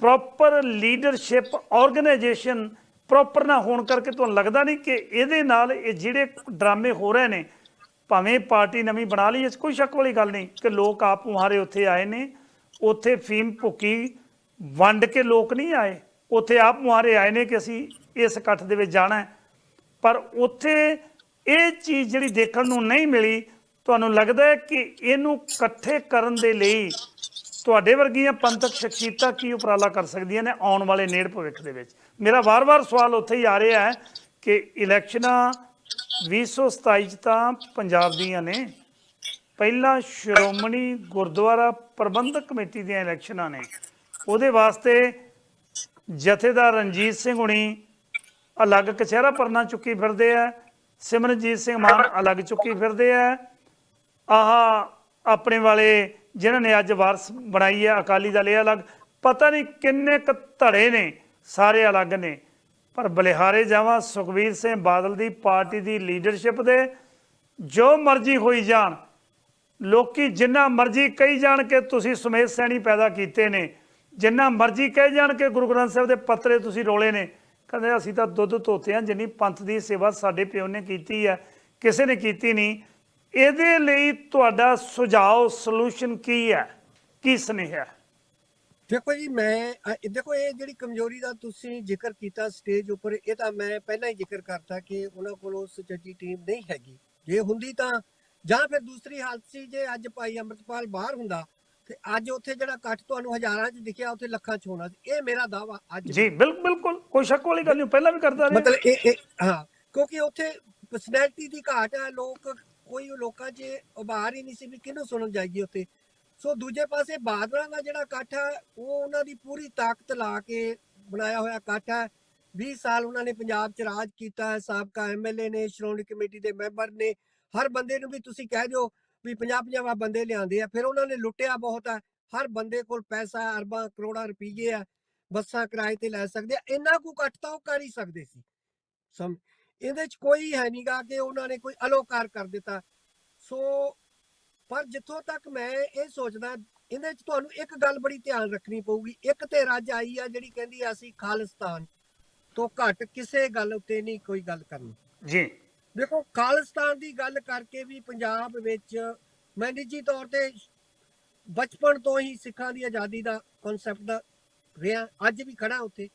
ਪ੍ਰੋਪਰ ਲੀਡਰਸ਼ਿਪ ਆਰਗੇਨਾਈਜੇਸ਼ਨ ਪ੍ਰੋਪਰ ਨਾ ਹੋਣ ਕਰਕੇ ਤੁਹਾਨੂੰ ਲੱਗਦਾ ਨਹੀਂ ਕਿ ਇਹਦੇ ਨਾਲ ਇਹ ਜਿਹੜੇ ਡਰਾਮੇ ਹੋ ਰਹੇ ਨੇ, ਭਾਵੇਂ ਪਾਰਟੀ ਨਵੀਂ ਬਣਾ ਲਈ, ਇਸ ਕੋਈ ਸ਼ੱਕ ਵਾਲੀ ਗੱਲ ਨਹੀਂ ਕਿ ਲੋਕ ਆਪ ਮੁਹਾਰੇ ਉੱਥੇ ਆਏ ਨੇ। ਉੱਥੇ ਫੀਮ ਭੁੱਕੀ ਵੰਡ ਕੇ ਲੋਕ ਨਹੀਂ ਆਏ। ਉੱਥੇ ਆਪ ਮੁਹਾਰੇ ਆਏ ਨੇ ਕਿ ਅਸੀਂ ਇਸ ਇਕੱਠ ਦੇ ਵਿੱਚ ਜਾਣਾ ਹੈ। ਪਰ ਉੱਥੇ ਇਹ ਚੀਜ਼ ਜਿਹੜੀ ਦੇਖਣ ਨੂੰ ਨਹੀਂ ਮਿਲੀ, ਤੁਹਾਨੂੰ ਲੱਗਦਾ ਹੈ ਕਿ ਇਹਨੂੰ ਇਕੱਠੇ ਕਰਨ ਦੇ ਲਈ ਤੁਹਾਡੇ ਵਰਗੀਆਂ ਪੰਥਕ ਸ਼ਖਸੀਅਤਾਂ ਕੀ ਉਪਰਾਲਾ ਕਰ ਸਕਦੀਆਂ ਨੇ ਆਉਣ ਵਾਲੇ ਨੇੜ ਭਵਿੱਖ ਦੇ ਵਿੱਚ? ਮੇਰਾ ਵਾਰ-ਵਾਰ ਸਵਾਲ ਉੱਥੇ ਹੀ ਆ ਰਿਹਾ ਹੈ ਕਿ ਇਲੈਕਸ਼ਨਾਂ 2027 ਚ ਤਾਂ ਪੰਜਾਬ ਦੀਆਂ ਨੇ। ਪਹਿਲਾਂ ਸ਼੍ਰੋਮਣੀ ਗੁਰਦੁਆਰਾ ਪ੍ਰਬੰਧਕ ਕਮੇਟੀ ਦੀਆਂ ਇਲੈਕਸ਼ਨਾਂ ਨੇ। ਉਹਦੇ ਵਾਸਤੇ ਜਥੇਦਾਰ ਰਣਜੀਤ ਸਿੰਘ ਹੁਣੀ ਅਲੱਗ ਕਚਹਿਰਾ ਪਰਨਾ ਚੁੱਕੀ ਫਿਰਦੇ ਆ। ਸਿਮਰਨਜੀਤ ਸਿੰਘ ਮਾਨ ਅਲੱਗ ਚੁੱਕੀ ਫਿਰਦੇ ਆ। ਆਹ ਆਪਣੇ ਵਾਲੇ ਜਿਨ੍ਹਾਂ ਨੇ ਅੱਜ ਵਾਰਸ ਬਣਾਈ ਹੈ ਅਕਾਲੀ ਦਲ ਇਹ ਅਲੱਗ। ਪਤਾ ਨਹੀਂ ਕਿੰਨੇ ਕ ਧੜੇ ਨੇ, ਸਾਰੇ ਅਲੱਗ ਨੇ। ਪਰ ਬਲਿਹਾਰੇ ਜਾਵਾਂ ਸੁਖਵੀਰ ਸਿੰਘ ਬਾਦਲ ਦੀ ਪਾਰਟੀ ਦੀ ਲੀਡਰਸ਼ਿਪ ਦੇ, ਜੋ ਮਰਜ਼ੀ ਹੋਈ ਜਾਣ ਲੋਕੀ ਜਿੰਨਾ ਮਰਜ਼ੀ ਕਹੀ ਜਾਣ ਕਿ ਤੁਸੀਂ ਸੁਮੇਧ ਸੈਣੀ ਪੈਦਾ ਕੀਤੇ ਨੇ, ਜਿੰਨਾ ਮਰਜ਼ੀ ਕਹੀ ਜਾਣ ਕਿ ਗੁਰੂ ਗ੍ਰੰਥ ਸਾਹਿਬ ਦੇ ਪੱਤਰੇ ਤੁਸੀਂ ਰੋਲੇ ਨੇ, ਕਹਿੰਦੇ ਅਸੀਂ ਤਾਂ ਦੁੱਧ ਧੋਤੇ ਆ, ਜਿੰਨੀ ਪੰਥ ਦੀ ਸੇਵਾ ਸਾਡੇ ਪਿਓ ਨੇ ਕੀਤੀ ਹੈ ਕਿਸੇ ਨੇ ਕੀਤੀ ਨਹੀਂ। ਇਹਦੇ ਲਈ ਤੁਹਾਡਾ ਸੁਝਾਅ ਸੋਲੂਸ਼ਨ ਕੀ ਹੈ? ਕੀ ਸੁਨੇਹਾ ਹੈ? ਦੇਖੋ ਜੀ, ਮੈਂ ਦੇਖੋ ਇਹ ਜਿਹੜੀ ਕਮਜ਼ੋਰੀ ਦਾ ਤੁਸੀਂ ਜ਼ਿਕਰ ਕੀਤਾ ਸਟੇਜ ਉੱਪਰ, ਇਹ ਤਾਂ ਮੈਂ ਪਹਿਲਾਂ ਹੀ ਜ਼ਿਕਰ ਕਰਤਾ ਕਿ ਉਹਨਾਂ ਕੋਲ ਉਹ ਸੁਚੱਜੀ ਟੀਮ ਨਹੀਂ ਹੈਗੀ। ਜੇ ਹੁੰਦੀ ਤਾਂ ਜਾਂ ਫਿਰ ਦੂਸਰੀ ਹਾਲਤ ਸੀ ਜੇ ਅੱਜ ਭਾਈ ਅੰਮ੍ਰਿਤਪਾਲ ਬਾਹਰ ਹੁੰਦਾ ਤੇ ਅੱਜ ਉੱਥੇ ਜਿਹੜਾ ਇਕੱਠ ਤੁਹਾਨੂੰ ਹਜ਼ਾਰਾਂ 'ਚ ਦਿਖਿਆ ਉੱਥੇ ਲੱਖਾਂ 'ਚ ਹੋਣਾ ਸੀ ਇਹ ਮੇਰਾ ਦਾਵਾ ਅੱਜ ਜੀ ਬਿਲਕੁਲ ਬਿਲਕੁਲ ਕੋਈ ਸ਼ੱਕ ਵਾਲੀ ਗੱਲ ਨਹੀਂ ਪਹਿਲਾਂ ਵੀ ਕਰਦਾ ਰਿਹਾ। ਮਤਲਬ ਇਹ ਇਹ ਹਾਂ ਕਿਉਂਕਿ ਉੱਥੇ ਪਰਸਨੈਲਿਟੀ ਦੀ ਘਾਟ ਹੈ ਲੋਕ ਕੋਈ ਲੋਕਾਂ 'ਚ ਉਭਾਰ ਹੀ ਨਹੀਂ ਸੀ ਵੀ ਕਿਹਨੂੰ ਸੁਣਨ ਜਾਈਏ ਉੱਥੇ। ਸੋ ਦੂਜੇ ਪਾਸੇ ਬਾਦਲਾਂ ਦਾ ਜਿਹੜਾ ਇਕੱਠ ਹੈ ਉਹ ਉਹਨਾਂ ਦੀ ਪੂਰੀ ਤਾਕਤ ਲਾ ਕੇ ਬਣਾਇਆ ਹੋਇਆ ਇਕੱਠ ਹੈ। 20 ਸਾਲ ਉਹਨਾਂ ਨੇ ਪੰਜਾਬ 'ਚ ਰਾਜ ਕੀਤਾ ਹੈ ਸਾਬਕਾ ਐਮਐਲਏ ਨੇ ਸ਼੍ਰੋਮਣੀ ਕਮੇਟੀ ਦੇ ਮੈਂਬਰ ਨੇ ਹਰ ਬੰਦੇ ਨੂੰ ਵੀ ਤੁਸੀਂ ਕਹਿ ਦਿਓ ਵੀ 50 50 ਬੰਦੇ ਲਿਆਂਦੇ ਆ, ਫਿਰ ਉਹਨਾਂ ਨੇ ਲੁੱਟਿਆ ਬਹੁਤ ਹੈ ਹਰ ਬੰਦੇ ਕੋਲ ਪੈਸਾ, ਅਰਬਾਂ, ਕਰੋੜਾਂ ਰੁਪਈਏ ਆ, ਬੱਸਾਂ ਕਿਰਾਏ ਤੇ ਲੈ ਸਕਦੇ ਆ, ਇੰਨਾ ਕੁ ਇਕੱਠ ਤਾਂ ਉਹ ਕਰ ਹੀ ਸਕਦੇ ਸੀ ਸਮ ਇਹਦੇ 'ਚ ਕੋਈ ਹੈ ਨਹੀਂਗਾ ਕਿ ਉਹਨਾਂ ਨੇ ਕੋਈ ਅਲੋਕਾਰ ਕਰ ਦਿੱਤਾ, ਸੋ ਪਰ ਜਿੱਥੋਂ ਤੱਕ ਮੈਂ ਇਹ ਸੋਚਦਾ, ਇਹਦੇ 'ਚ ਤੁਹਾਨੂੰ ਇੱਕ ਗੱਲ ਬੜੀ ਧਿਆਨ ਰੱਖਣੀ ਪਊਗੀ, ਇੱਕ ਤੇ ਰੱਜ ਆਈ ਆ ਜਿਹੜੀ ਕਹਿੰਦੀ ਆ ਅਸੀਂ ਖਾਲਿਸਤਾਨ ਤੋਂ ਘੱਟ ਕਿਸੇ ਗੱਲ ਉੱਤੇ ਨਹੀਂ ਕੋਈ ਗੱਲ ਕਰਨੀ। ਜੀ। ਦੇਖੋ, ਖਾਲਿਸਤਾਨ ਦੀ ਗੱਲ ਕਰਕੇ ਵੀ ਪੰਜਾਬ ਵਿੱਚ, ਮੈਂ ਨਿੱਜੀ ਤੌਰ ਤੇ ਬਚਪਨ ਤੋਂ ਹੀ ਸਿੱਖਾਂ ਦੀ ਆਜ਼ਾਦੀ ਦਾ ਕਨਸੈਪਟ ਦਾ ਰਿਹਾ, ਅੱਜ ਵੀ ਖੜਾ ਉੱਥੇ।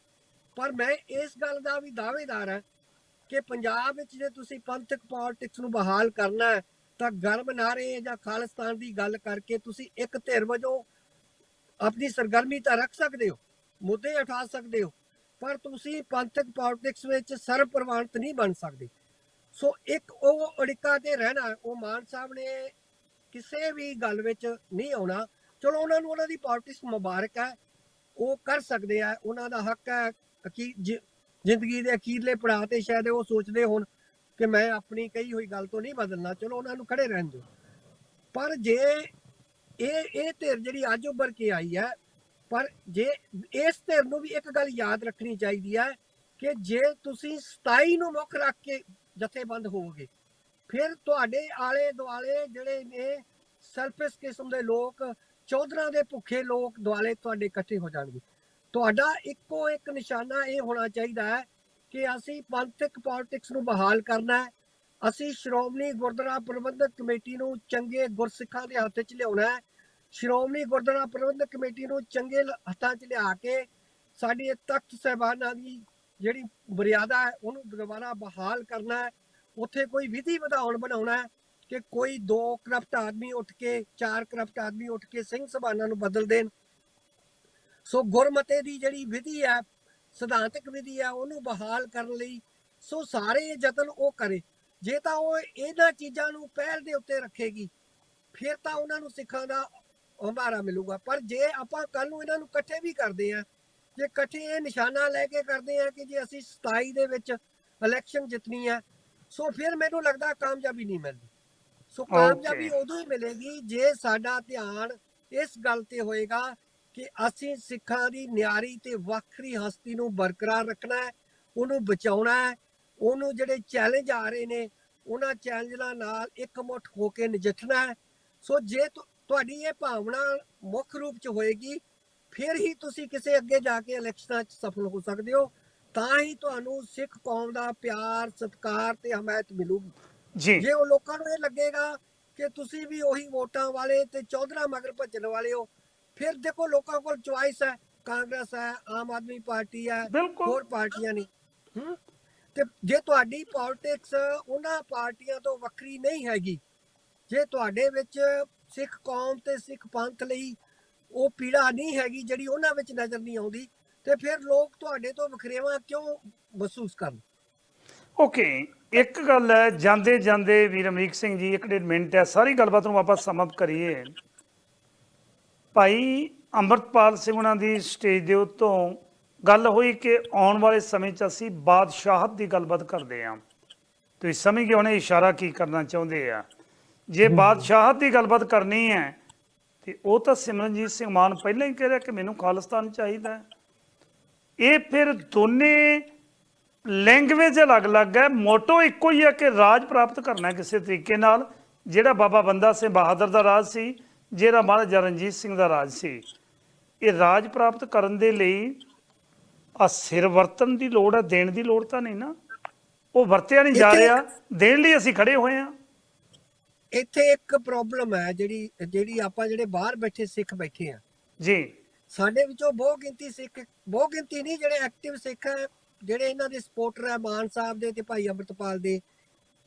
ਪਰ ਮੈਂ ਇਸ ਗੱਲ ਦਾ ਵੀ ਦਾਅਵੇਦਾਰ ਹਾਂ ਕਿ ਪੰਜਾਬ ਵਿੱਚ ਜੇ ਤੁਸੀਂ ਪੰਥਕ ਪੋਲਿਟਿਕਸ ਨੂੰ ਬਹਾਲ ਕਰਨਾ ਹੈ, ਤਾਂ ਗਰਮ ਨਾਰੇ ਜਾਂ ਖਾਲਿਸਤਾਨ ਦੀ ਗੱਲ ਕਰਕੇ ਤੁਸੀਂ ਇੱਕ ਧਿਰ ਵਜੋਂ ਆਪਣੀ ਸਰਗਰਮੀ ਤਾਂ ਰੱਖ ਸਕਦੇ ਹੋ, ਮੁੱਦੇ ਉਠਾ ਸਕਦੇ ਹੋ, ਪਰ ਤੁਸੀਂ ਪੰਥਕ ਪੋਲਿਟਿਕਸ ਵਿੱਚ ਸਰਵ ਸਰਪ੍ਰਵਾਨਿਤ ਨਹੀਂ ਬਣ ਸਕਦੇ। ਸੋ ਇੱਕ ਉਹ ਅੜਿੱਕਾ ਤੇ ਰਹਿਣਾ, ਉਹ ਮਾਨ ਸਾਹਿਬ ਨੇ ਕਿਸੇ ਵੀ ਗੱਲ ਵਿੱਚ ਨਹੀਂ ਆਉਣਾ। ਚਲੋ, ਉਹਨਾਂ ਨੂੰ ਉਹਨਾਂ ਦੀ ਪੋਲਿਟਿਕਸ ਮੁਬਾਰਕ ਹੈ। ਉਹ ਕਰ ਸਕਦੇ ਆ। ਉਹਨਾਂ ਦਾ ਹੱਕ ਹੈ ਅਕੀ ਜ਼ਿੰਦਗੀ ਦੇ ਅਖੀਰਲੇ ਪੜਾਅ ਤੇ ਸ਼ਾਇਦ ਉਹ ਸੋਚਦੇ ਹੋਣ ਕਿ ਮੈਂ ਆਪਣੀ ਕਹੀ ਹੋਈ ਗੱਲ ਤੋਂ ਨਹੀਂ ਬਦਲਣਾ। ਚਲੋ, ਉਹਨਾਂ ਨੂੰ ਖੜੇ ਰਹਿਣ ਦਿਓ। ਪਰ ਜੇ ਇਹ ਇਹ ਧਿਰ ਜਿਹੜੀ ਅੱਜ ਉੱਭਰ ਕੇ ਆਈ ਹੈ, ਪਰ ਜੇ ਇਸ ਧਿਰ ਨੂੰ ਵੀ ਇੱਕ ਗੱਲ ਯਾਦ ਰੱਖਣੀ ਚਾਹੀਦੀ ਹੈ ਕਿ ਜੇ ਤੁਸੀਂ 27 ਨੂੰ ਮੁੱਖ ਰੱਖ ਕੇ ਜਥੇਬੰਦ ਹੋਵੋਗੇ। ਫਿਰ ਤੁਹਾਡੇ ਆਲੇ ਦੁਆਲੇ ਜਿਹੜੇ ਨੇ ਸੈਲਫਿਸ ਕਿਸਮ ਦੇ ਲੋਕ, ਚੌਧਰਾਂ ਦੇ ਭੁੱਖੇ ਲੋਕ ਦੁਆਲੇ ਤੁਹਾਡੇ ਇਕੱਠੇ ਹੋ ਜਾਣਗੇ। ਤੁਹਾਡਾ ਇੱਕੋ ਇੱਕ ਨਿਸ਼ਾਨਾ ਇਹ ਹੋਣਾ ਚਾਹੀਦਾ ਹੈ ਕਿ ਅਸੀਂ ਪੰਥਕ ਪੋਲਿਟਿਕਸ ਨੂੰ ਬਹਾਲ ਕਰਨਾ ਹੈ। ਅਸੀਂ ਸ਼੍ਰੋਮਣੀ ਗੁਰਦੁਆਰਾ ਪ੍ਰਬੰਧਕ ਕਮੇਟੀ ਨੂੰ ਚੰਗੇ ਗੁਰਸਿੱਖਾਂ ਦੇ ਹੱਥ 'ਚ ਲਿਆਉਣਾ ਹੈ। ਸ਼੍ਰੋਮਣੀ ਗੁਰਦੁਆਰਾ ਪ੍ਰਬੰਧਕ ਕਮੇਟੀ ਨੂੰ ਚੰਗੇ ਹੱਥਾਂ 'ਚ ਲਿਆ ਕੇ ਸਾਡੇ ਤਖਤ ਸਹਿਬਾਨਾਂ ਦੀ ਜਿਹੜੀ ਮਰਿਆਦਾ ਹੈ, ਉਹਨੂੰ ਦੁਬਾਰਾ ਬਹਾਲ ਕਰਨਾ ਹੈ। ਉੱਥੇ ਕੋਈ ਵਿਧੀ ਵਿਧਾਨ ਬਣਾਉਣਾ ਹੈ ਕਿ ਕੋਈ ਦੋ ਕਰਪਟ ਆਦਮੀ ਉੱਠ ਕੇ, ਚਾਰ ਕਰਪਟ ਆਦਮੀ ਉੱਠ ਕੇ ਸਿੰਘ ਸਭਾਨਾਂ ਨੂੰ ਬਦਲ ਦੇਣ। ਸੋ ਗੁਰਮਤੇ ਦੀ ਜਿਹੜੀ ਵਿਧੀ ਹੈ, ਸਿਧਾਂਤਕ ਵਿਧੀ ਹੈ, ਉਹਨੂੰ ਬਹਾਲ ਕਰਨ ਲਈ ਸੋ ਸਾਰੇ ਯਤਨ ਉਹ ਕਰੇ। ਜੇ ਤਾਂ ਉਹ ਇਹਨਾਂ ਚੀਜ਼ਾਂ ਨੂੰ ਪਹਿਲ ਦੇ ਉੱਤੇ ਰੱਖੇਗੀ, ਫਿਰ ਤਾਂ ਉਹਨਾਂ ਨੂੰ ਸਿੱਖਾਂ ਦਾ ਹੰਭਾਰਾ ਮਿਲੂਗਾ। ਪਰ ਜੇ ਆਪਾਂ ਕੱਲ ਨੂੰ ਇਹਨਾਂ ਨੂੰ ਇਕੱਠੇ ਵੀ ਕਰਦੇ ਆ ਜੇ ਇਕੱਠੇ ਇਹ ਨਿਸ਼ਾਨਾ ਲੈ ਕੇ ਕਰਦੇ ਆ ਕਿ ਜੇ ਅਸੀਂ 27 ਦੇ ਵਿੱਚ ਇਲੈਕਸ਼ਨ ਜਿੱਤਣੀ ਹੈ ਸੋ ਫਿਰ ਮੈਨੂੰ ਲੱਗਦਾ ਕਾਮਯਾਬੀ ਨਹੀਂ ਮਿਲਦੀ। ਸੋ ਕਾਮਯਾਬੀ ਉਦੋਂ ਹੀ ਮਿਲੇਗੀ ਜੇ ਸਾਡਾ ਧਿਆਨ ਇਸ ਗੱਲ ਤੇ ਹੋਏਗਾ ਕਿ ਅਸੀਂ ਸਿੱਖਾਂ ਦੀ ਨਿਆਰੀ ਤੇ ਵੱਖਰੀ ਹਸਤੀ ਨੂੰ ਬਰਕਰਾਰ ਰੱਖਣਾ ਹੈ ਉਹਨੂੰ ਬਚਾਉਣਾ ਹੈ ਉਹਨੂੰ ਜਿਹੜੇ ਚੈਲੰਜ ਆ ਰਹੇ ਨੇ ਉਹਨਾਂ ਚੈਲੰਜਾਂ ਨਾਲ ਇਕਮੁੱਠ ਹੋ ਕੇ ਨਜਿੱਠਣਾ ਹੈ। ਸੋ ਜੇ ਤੁਹਾਡੀ ਇਹ ਭਾਵਨਾ ਮੁੱਖ ਰੂਪ ਚ ਹੋਏਗੀ ਫਿਰ ਹੀ ਤੁਸੀਂ ਕਿਸੇ ਅੱਗੇ ਜਾ ਕੇ ਇਲੈਕਸ਼ਨਾਂ 'ਚ ਸਫਲ ਹੋ ਸਕਦੇ ਹੋ ਤਾਂ ਹੀ ਤੁਹਾਨੂੰ ਸਿੱਖ ਕੌਮ ਦਾ ਪਿਆਰ ਸਤਿਕਾਰ ਤੇ ਹਮਾਇਤ ਮਿਲੂਗੀ। ਜੀ। ਜੇ ਉਹ ਲੋਕਾਂ ਨੂੰ ਇਹ ਲੱਗੇਗਾ ਕਿ ਤੁਸੀਂ ਵੀ ਉਹੀ ਵੋਟਾਂ ਵਾਲੇ ਤੇ ਚੌਧਰਾ ਮਗਰ ਭੱਜਣ ਵਾਲੇ ਹੋ ਫਿਰ ਦੇਖੋ ਲੋਕਾਂ ਕੋਲ ਚੁਆਇਸ ਹੈ। ਕਾਂਗਰਸ ਹੈ ਆਮ ਆਦਮੀ ਪਾਰਟੀ ਹੈ ਹੋਰ ਪਾਰਟੀਆਂ ਨੇ? ਤੇ ਜੇ ਤੁਹਾਡੀ ਪੋਲਿਟਿਕਸ ਉਹਨਾਂ ਪਾਰਟੀਆਂ ਤੋਂ ਵੱਖਰੀ ਨਹੀਂ ਹੈਗੀ ਜੇ ਤੁਹਾਡੇ ਵਿੱਚ ਸਿੱਖ ਕੌਮ ਤੇ ਸਿੱਖ ਪੰਥ ਲਈ ਉਹ ਪੀੜਾ ਨਹੀਂ ਹੈਗੀ ਜਿਹੜੀ ਉਹਨਾਂ ਵਿੱਚ ਨਜ਼ਰ ਨਹੀਂ ਆਉਂਦੀ ਤੇ ਫਿਰ ਲੋਕ ਤੁਹਾਡੇ ਤੋਂ ਵਖਰੇਵਾ ਕਿਉਂ ਮਹਿਸੂਸ ਕਰਨ? ਓਕੇ, ਇੱਕ ਗੱਲ ਹੈ, ਜਾਂਦੇ ਜਾਂਦੇ ਵੀਰ ਅਮਰੀਕ ਸਿੰਘ ਜੀ, ਇੱਕ ਡੇਢ ਮਿੰਟ ਹੈ, ਸਾਰੀ ਗੱਲਬਾਤ ਨੂੰ ਆਪਾਂ ਸਮਾਪਤ ਕਰੀਏ। ਭਾਈ ਅੰਮ੍ਰਿਤਪਾਲ ਸਿੰਘ ਉਹਨਾਂ ਦੀ ਸਟੇਜ ਦੇ ਉੱਤੋਂ ਗੱਲ ਹੋਈ ਕਿ ਆਉਣ ਵਾਲੇ ਸਮੇਂ 'ਚ ਅਸੀਂ ਬਾਦਸ਼ਾਹਤ ਦੀ ਗੱਲਬਾਤ ਕਰਦੇ ਹਾਂ ਤੁਸੀਂ ਸਮਝ ਗਏ ਉਹਨੇ ਇਸ਼ਾਰਾ ਕੀ ਕਰਨਾ ਚਾਹੁੰਦੇ ਆ। ਜੇ ਬਾਦਸ਼ਾਹਤ ਦੀ ਗੱਲਬਾਤ ਕਰਨੀ ਹੈ ਤੇ ਉਹ ਤਾਂ ਸਿਮਰਨਜੀਤ ਸਿੰਘ ਮਾਨ ਪਹਿਲਾਂ ਹੀ ਕਹਿ ਰਿਹਾ ਕਿ ਮੈਨੂੰ ਖਾਲਿਸਤਾਨ ਚਾਹੀਦਾ ਇਹ ਫਿਰ ਦੋਨੇ ਲੈਂਗੁਏਜ ਅਲੱਗ-ਅਲੱਗ ਹੈ। ਮੋਟੋ ਇੱਕੋ ਹੀ ਹੈ ਕਿ ਰਾਜ ਪ੍ਰਾਪਤ ਕਰਨਾ ਕਿਸੇ ਤਰੀਕੇ ਨਾਲ ਜਿਹੜਾ ਬਾਬਾ ਬੰਦਾ ਸਿੰਘ ਬਹਾਦਰ ਦਾ ਰਾਜ ਸੀ ਜਿਹੜਾ ਮਹਾਰਾਜਾ ਰਣਜੀਤ ਸਿੰਘ ਦਾ ਰਾਜ ਸੀ। ਇਹ ਰਾਜ ਪ੍ਰਾਪਤ ਕਰਨ ਦੇ ਲਈ ਆ ਸਿਰ ਵਰਤਨ ਦੀ ਲੋੜ ਹੈ ਦੇਣ ਦੀ ਲੋੜ ਤਾਂ ਨਹੀਂ ਨਾ। ਉਹ ਵਰਤਿਆ ਨਹੀਂ ਜਾ ਰਿਹਾ। ਦੇਣ ਲਈ ਅਸੀਂ ਖੜੇ ਹੋਏ ਹਾਂ। ਇੱਥੇ ਇੱਕ ਪ੍ਰੋਬਲਮ ਹੈ ਜਿਹੜੀ ਜਿਹੜੀ ਆਪਾਂ ਜਿਹੜੇ ਬਾਹਰ ਬੈਠੇ ਸਿੱਖ ਬੈਠੇ ਆ ਜੀ। ਸਾਡੇ ਵਿੱਚੋਂ ਬਹੁ ਗਿਣਤੀ ਸਿੱਖ ਬਹੁ ਗਿਣਤੀ ਨਹੀਂ ਜਿਹੜੇ ਐਕਟਿਵ ਸਿੱਖ ਹੈ ਜਿਹੜੇ ਇਹਨਾਂ ਦੇ ਸਪੋਰਟਰ ਹੈ ਮਾਨ ਸਾਹਿਬ ਦੇ ਤੇ ਭਾਈ ਅੰਮ੍ਰਿਤਪਾਲ ਦੇ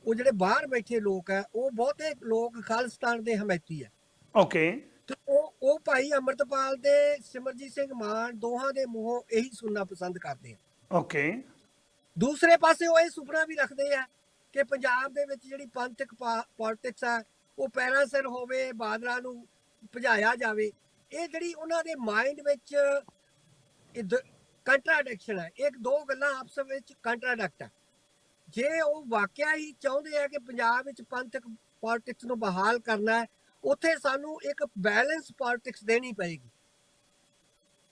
ਉਹ ਜਿਹੜੇ ਬਾਹਰ ਬੈਠੇ ਲੋਕ ਹੈ ਉਹ ਬਹੁਤੇ ਲੋਕ ਖਾਲਿਸਤਾਨ ਦੇ ਹਮਾਇਤੀ ਹੈ। ਓਕੇ ਤੇ ਉਹ ਉਹ ਭਾਈ ਅੰਮ੍ਰਿਤਪਾਲ ਦੇ ਸਿਮਰਜੀਤ ਸਿੰਘ ਮਾਨ ਦੋਹਾਂ ਦੇ ਮੂੰਹੋਂ ਇਹੀ ਸੁਣਨਾ ਪਸੰਦ ਕਰਦੇ ਆ। ਓਕੇ ਦੂਸਰੇ ਪਾਸੇ ਉਹ ਇਹ ਸੁਪਨਾ ਵੀ ਰੱਖਦੇ ਆ ਕਿ ਪੰਜਾਬ ਦੇ ਵਿੱਚ ਜਿਹੜੀ ਪੰਥਕ ਪੋਲਿਟਿਕਸ ਆ ਉਹ ਪੈਰਾਂ ਸਿਰ ਹੋਵੇ ਬਾਦਲਾਂ ਨੂੰ ਭਜਾਇਆ ਜਾਵੇ ਇਹ ਜਿਹੜੀ ਉਹਨਾਂ ਦੇ ਮਾਈਂਡ ਵਿੱਚ ਕੰਟਰਾਡਿਕਸ਼ਨ ਹੈ ਇੱਕ ਦੋ ਗੱਲਾਂ ਆਪਸ ਵਿੱਚ ਕੰਟਰਾਡਿਕਟ ਹੈ ਜੇ ਉਹ ਵਾਕਿਆ ਹੀ ਚਾਹੁੰਦੇ ਆ ਕਿ ਪੰਜਾਬ ਵਿੱਚ ਪੰਥਕ ਪੋਲਿਟਿਕਸ ਨੂੰ ਬਹਾਲ ਕਰਨਾ ਹੈ ਉੱਥੇ ਸਾਨੂੰ ਇੱਕ ਬੈਲੈਂਸ ਪੋਲਿਟਿਕਸ ਦੇਣੀ ਪਏਗੀ।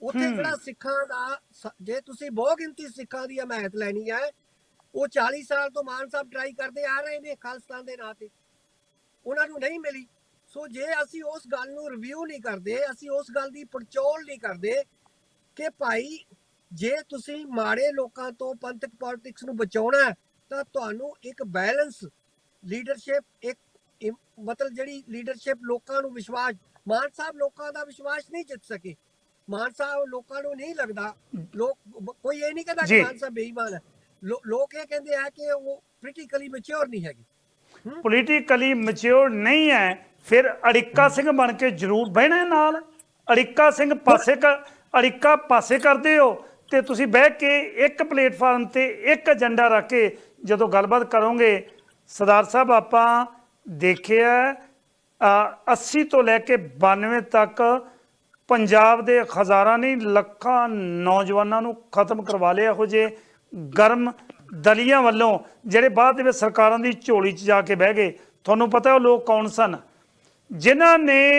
ਉੱਥੇ। ਜਿਹੜਾ ਸਿੱਖਾਂ ਦਾ ਜੇ ਤੁਸੀਂ ਬਹੁ ਗਿਣਤੀ ਸਿੱਖਾਂ ਦੀ ਹਮਾਇਤ ਲੈਣੀ ਹੈ ਉਹ 40 ਸਾਲ ਤੋਂ ਮਾਨ ਸਾਹਿਬ ਟਰਾਈ ਕਰਦੇ ਆ ਰਹੇ ਨੇ ਖਾਲਿਸਤਾਨ ਦੇ ਨਾਂ ਤੇ। ਉਹਨਾਂ ਨੂੰ ਨਹੀਂ ਮਿਲੀ। ਸੋ ਜੇ ਅਸੀਂ ਉਸ ਗੱਲ ਨੂੰ ਰਿਵਿਊ ਨਹੀਂ ਕਰਦੇ ਅਸੀਂ ਉਸ ਗੱਲ ਦੀ ਪੜਚੋਲ ਨਹੀਂ ਕਰਦੇ ਕਿ ਭਾਈ ਜੇ ਤੁਸੀਂ ਮਾੜੇ ਲੋਕਾਂ ਤੋਂ ਪੰਥਕ ਪੋਲਿਟਿਕਸ ਨੂੰ ਬਚਾਉਣਾ ਹੈ, ਤਾਂ ਤੁਹਾਨੂੰ ਇੱਕ ਬੈਲੈਂਸ ਲੀਡਰਸ਼ਿਪ ਇੱਕ ਮਤਲਬ ਜਿਹੜੀ ਲੀਡਰਸ਼ਿਪ ਲੋਕਾਂ ਨੂੰ ਵਿਸ਼ਵਾਸ ਮਾਨ ਸਾਹਿਬ ਲੋਕਾਂ ਦਾ ਵਿਸ਼ਵਾਸ ਨਹੀਂ ਜਿੱਤ ਸਕੇ। ਮਾਨ ਸਾਹਿਬ ਲੋਕਾਂ ਨੂੰ ਨਹੀਂ ਲੱਗਦਾ। ਲੋਕ ਕੋਈ ਇਹ ਨਹੀਂ ਕਹਿੰਦਾ। ਕਿ ਮਾਨ ਸਾਹਿਬ ਬੇਈਮਾਨ ਹੈ। ਲੋਕ ਇਹ ਕਹਿੰਦੇ ਆ ਕਿ ਉਹ ਪੋਲੀਟੀਕਲੀ ਮੈਚੁਰ ਨਹੀਂ ਹੈਗੇ। ਪੋਲੀਟੀਕਲੀ ਮੈਚੁਰ ਨਹੀਂ ਹੈ ਫਿਰ ਅੜਿੱਕਾ ਸਿੰਘ ਬਣ ਕੇ ਜ਼ਰੂਰ ਬਹਿਣਾ ਹੈ ਨਾਲ। ਅੜਿੱਕਾ ਸਿੰਘ ਪਾਸੇ ਕਰ ਅੜਿੱਕਾ ਪਾਸੇ ਕਰਦੇ ਹੋ ਤੇ ਤੁਸੀਂ ਬਹਿ ਕੇ ਇੱਕ ਪਲੇਟਫਾਰਮ ਤੇ ਇੱਕ ਏਜੰਡਾ ਰੱਖ ਕੇ ਜਦੋਂ ਗੱਲਬਾਤ ਕਰੋਗੇ ਸਰਦਾਰ ਸਾਹਿਬ ਆਪਾਂ ਦੇਖਿਆ ਅ, 80 ਤੋਂ ਲੈ ਕੇ 92 ਤੱਕ ਪੰਜਾਬ ਦੇ ਹਜ਼ਾਰਾਂ ਨਹੀਂ ਲੱਖਾਂ ਨੌਜਵਾਨਾਂ ਨੂੰ ਖਤਮ ਕਰਵਾ ਲਿਆ ਇਹੋ ਜੇ ਗਰਮ ਦਲੀਆਂ ਵੱਲੋਂ ਜਿਹੜੇ ਬਾਅਦ ਦੇ ਵਿੱਚ ਸਰਕਾਰਾਂ ਦੀ ਝੋਲੀ 'ਚ ਜਾ ਕੇ ਬਹਿ ਗਏ, ਤੁਹਾਨੂੰ ਪਤਾ ਉਹ ਲੋਕ ਕੌਣ ਸਨ? ਜਿਨ੍ਹਾਂ ਨੇ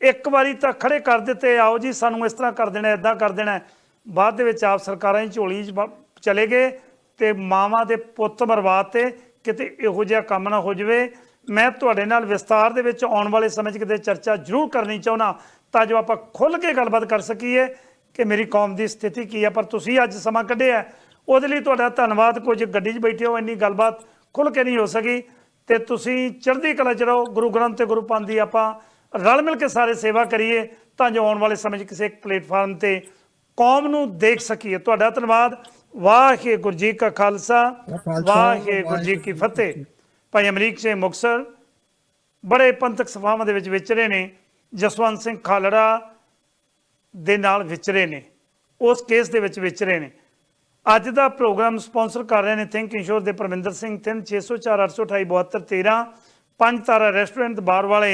ਇੱਕ ਵਾਰੀ ਤਾਂ ਖੜੇ ਕਰ ਦਿੱਤੇ, ਆਓ ਜੀ ਸਾਨੂੰ ਇਸ ਤਰ੍ਹਾਂ ਕਰ ਦੇਣਾ ਇਦਾਂ ਕਰ ਦੇਣਾ। ਬਾਅਦ ਦੇ ਵਿੱਚ ਆਪ ਸਰਕਾਰਾਂ ਦੀ ਝੋਲੀ 'ਚ ਚਲੇ ਗਏ ਤੇ ਮਾਵਾਂ ਦੇ ਪੁੱਤ ਮਰਵਾਤੇ, ਕਿਤੇ ਇਹੋ ਜਿਹਾ ਕੰਮ ਨਾ ਹੋ ਜਾਵੇ। ਮੈਂ ਤੁਹਾਡੇ ਨਾਲ ਵਿਸਤਾਰ ਦੇ ਵਿੱਚ ਆਉਣ ਵਾਲੇ ਸਮੇਂ 'ਚ ਕਿਤੇ ਚਰਚਾ ਜ਼ਰੂਰ ਕਰਨੀ ਚਾਹੁੰਦਾ ਤਾਂ ਜੋ ਆਪਾਂ ਖੁੱਲ੍ਹ ਕੇ ਗੱਲਬਾਤ ਕਰ ਸਕੀਏ ਕਿ ਮੇਰੀ ਕੌਮ ਦੀ ਸਥਿਤੀ ਕੀ ਹੈ, ਪਰ ਤੁਸੀਂ ਅੱਜ ਸਮਾਂ ਕੱਢਿਆ। ਉਹਦੇ ਲਈ ਤੁਹਾਡਾ ਧੰਨਵਾਦ। ਕੁਝ ਗੱਡੀ 'ਚ ਬੈਠੇ ਹੋ, ਇੰਨੀ ਗੱਲਬਾਤ ਖੁੱਲ੍ਹ ਕੇ ਨਹੀਂ ਹੋ ਸਕੀ। ਤੇ ਤੁਸੀਂ ਚੜ੍ਹਦੀ ਕਲਾ 'ਚ ਰਹੋ, ਗੁਰੂ ਗ੍ਰੰਥ ਤੇ ਗੁਰੂ ਪੰਥ ਦੀ ਆਪਾਂ ਰਲ ਮਿਲ ਕੇ ਸਾਰੇ ਸੇਵਾ ਕਰੀਏ ਤਾਂ ਜੋ ਆਉਣ ਵਾਲੇ ਸਮੇਂ 'ਚ ਕਿਸੇ ਪਲੇਟਫਾਰਮ ਤੇ ਕੌਮ ਨੂੰ ਦੇਖ ਸਕੀਏ। ਤੁਹਾਡਾ ਧੰਨਵਾਦ। ਵਾਹਿਗੁਰੂ ਜੀ ਕਾ ਖਾਲਸਾ। ਵਾਹਿਗੁਰੂ ਜੀ ਕੀ ਫਤਿਹ। ਭਾਈ ਅਮਰੀਕ ਸਿੰਘ ਮੁਕਤਸਰ ਬੜੇ ਪੰਥਕ ਸਭਾਵਾਂ ਦੇ ਵਿੱਚ ਵਿਚਰੇ ਨੇ। ਜਸਵੰਤ ਸਿੰਘ ਖਾਲੜਾ ਦੇ ਨਾਲ ਵਿਚਰੇ ਨੇ। ਉਸ ਕੇਸ ਦੇ ਵਿੱਚ ਵਿਚਰੇ ਨੇ। ਅੱਜ ਦਾ ਪ੍ਰੋਗਰਾਮ ਸਪਾਂਸਰ ਕਰ ਰਹੇ ਨੇ ਥਿੰਕ ਇੰਸ਼ੋਰ ਦੇ ਪਰਮਿੰਦਰ ਸਿੰਘ 3 604 828 72 13 ਪੰਜ ਤਾਰਾ ਰੈਸਟੋਰੈਂਟ ਬਾਰ ਵਾਲੇ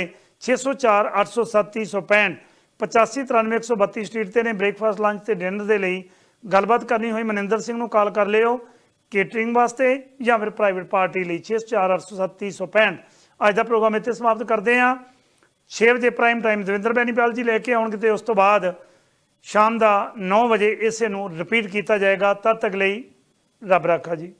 604 807 365 8593 132 ਸਟਰੀਟ ਤੇ ਨੇ ਬ੍ਰੇਕਫਾਸਟ, ਲੰਚ ਤੇ ਡਿਨਰ ਦੇ ਲਈ। ਗੱਲਬਾਤ ਕਰਨੀ ਹੋਈ ਮਨਿੰਦਰ ਸਿੰਘ ਨੂੰ ਕਾਲ ਕਰ ਲਿਓ। ਕੇਟਰਿੰਗ ਵਾਸਤੇ ਜਾਂ ਫਿਰ ਪ੍ਰਾਈਵੇਟ ਪਾਰਟੀ ਲਈ 604 807 365 ਅੱਜ ਦਾ ਪ੍ਰੋਗਰਾਮ ਇੱਥੇ ਸਮਾਪਤ ਕਰਦੇ ਹਾਂ। 6 ਵਜੇ ਪ੍ਰਾਈਮ ਟਾਈਮ ਦਵਿੰਦਰ ਬੈਨੀਪਾਲ ਜੀ ਲੈ ਕੇ ਆਉਣਗੇ ਤੇ ਉਸ ਤੋਂ ਬਾਅਦ ਸ਼ਾਮ ਦਾ 9 ਵਜੇ ਇਸੇ ਨੂੰ ਰਿਪੀਟ ਕੀਤਾ ਜਾਏਗਾ। ਤਦ ਤੱਕ ਲਈ ਰੱਬ ਰਾਖਾ ਜੀ।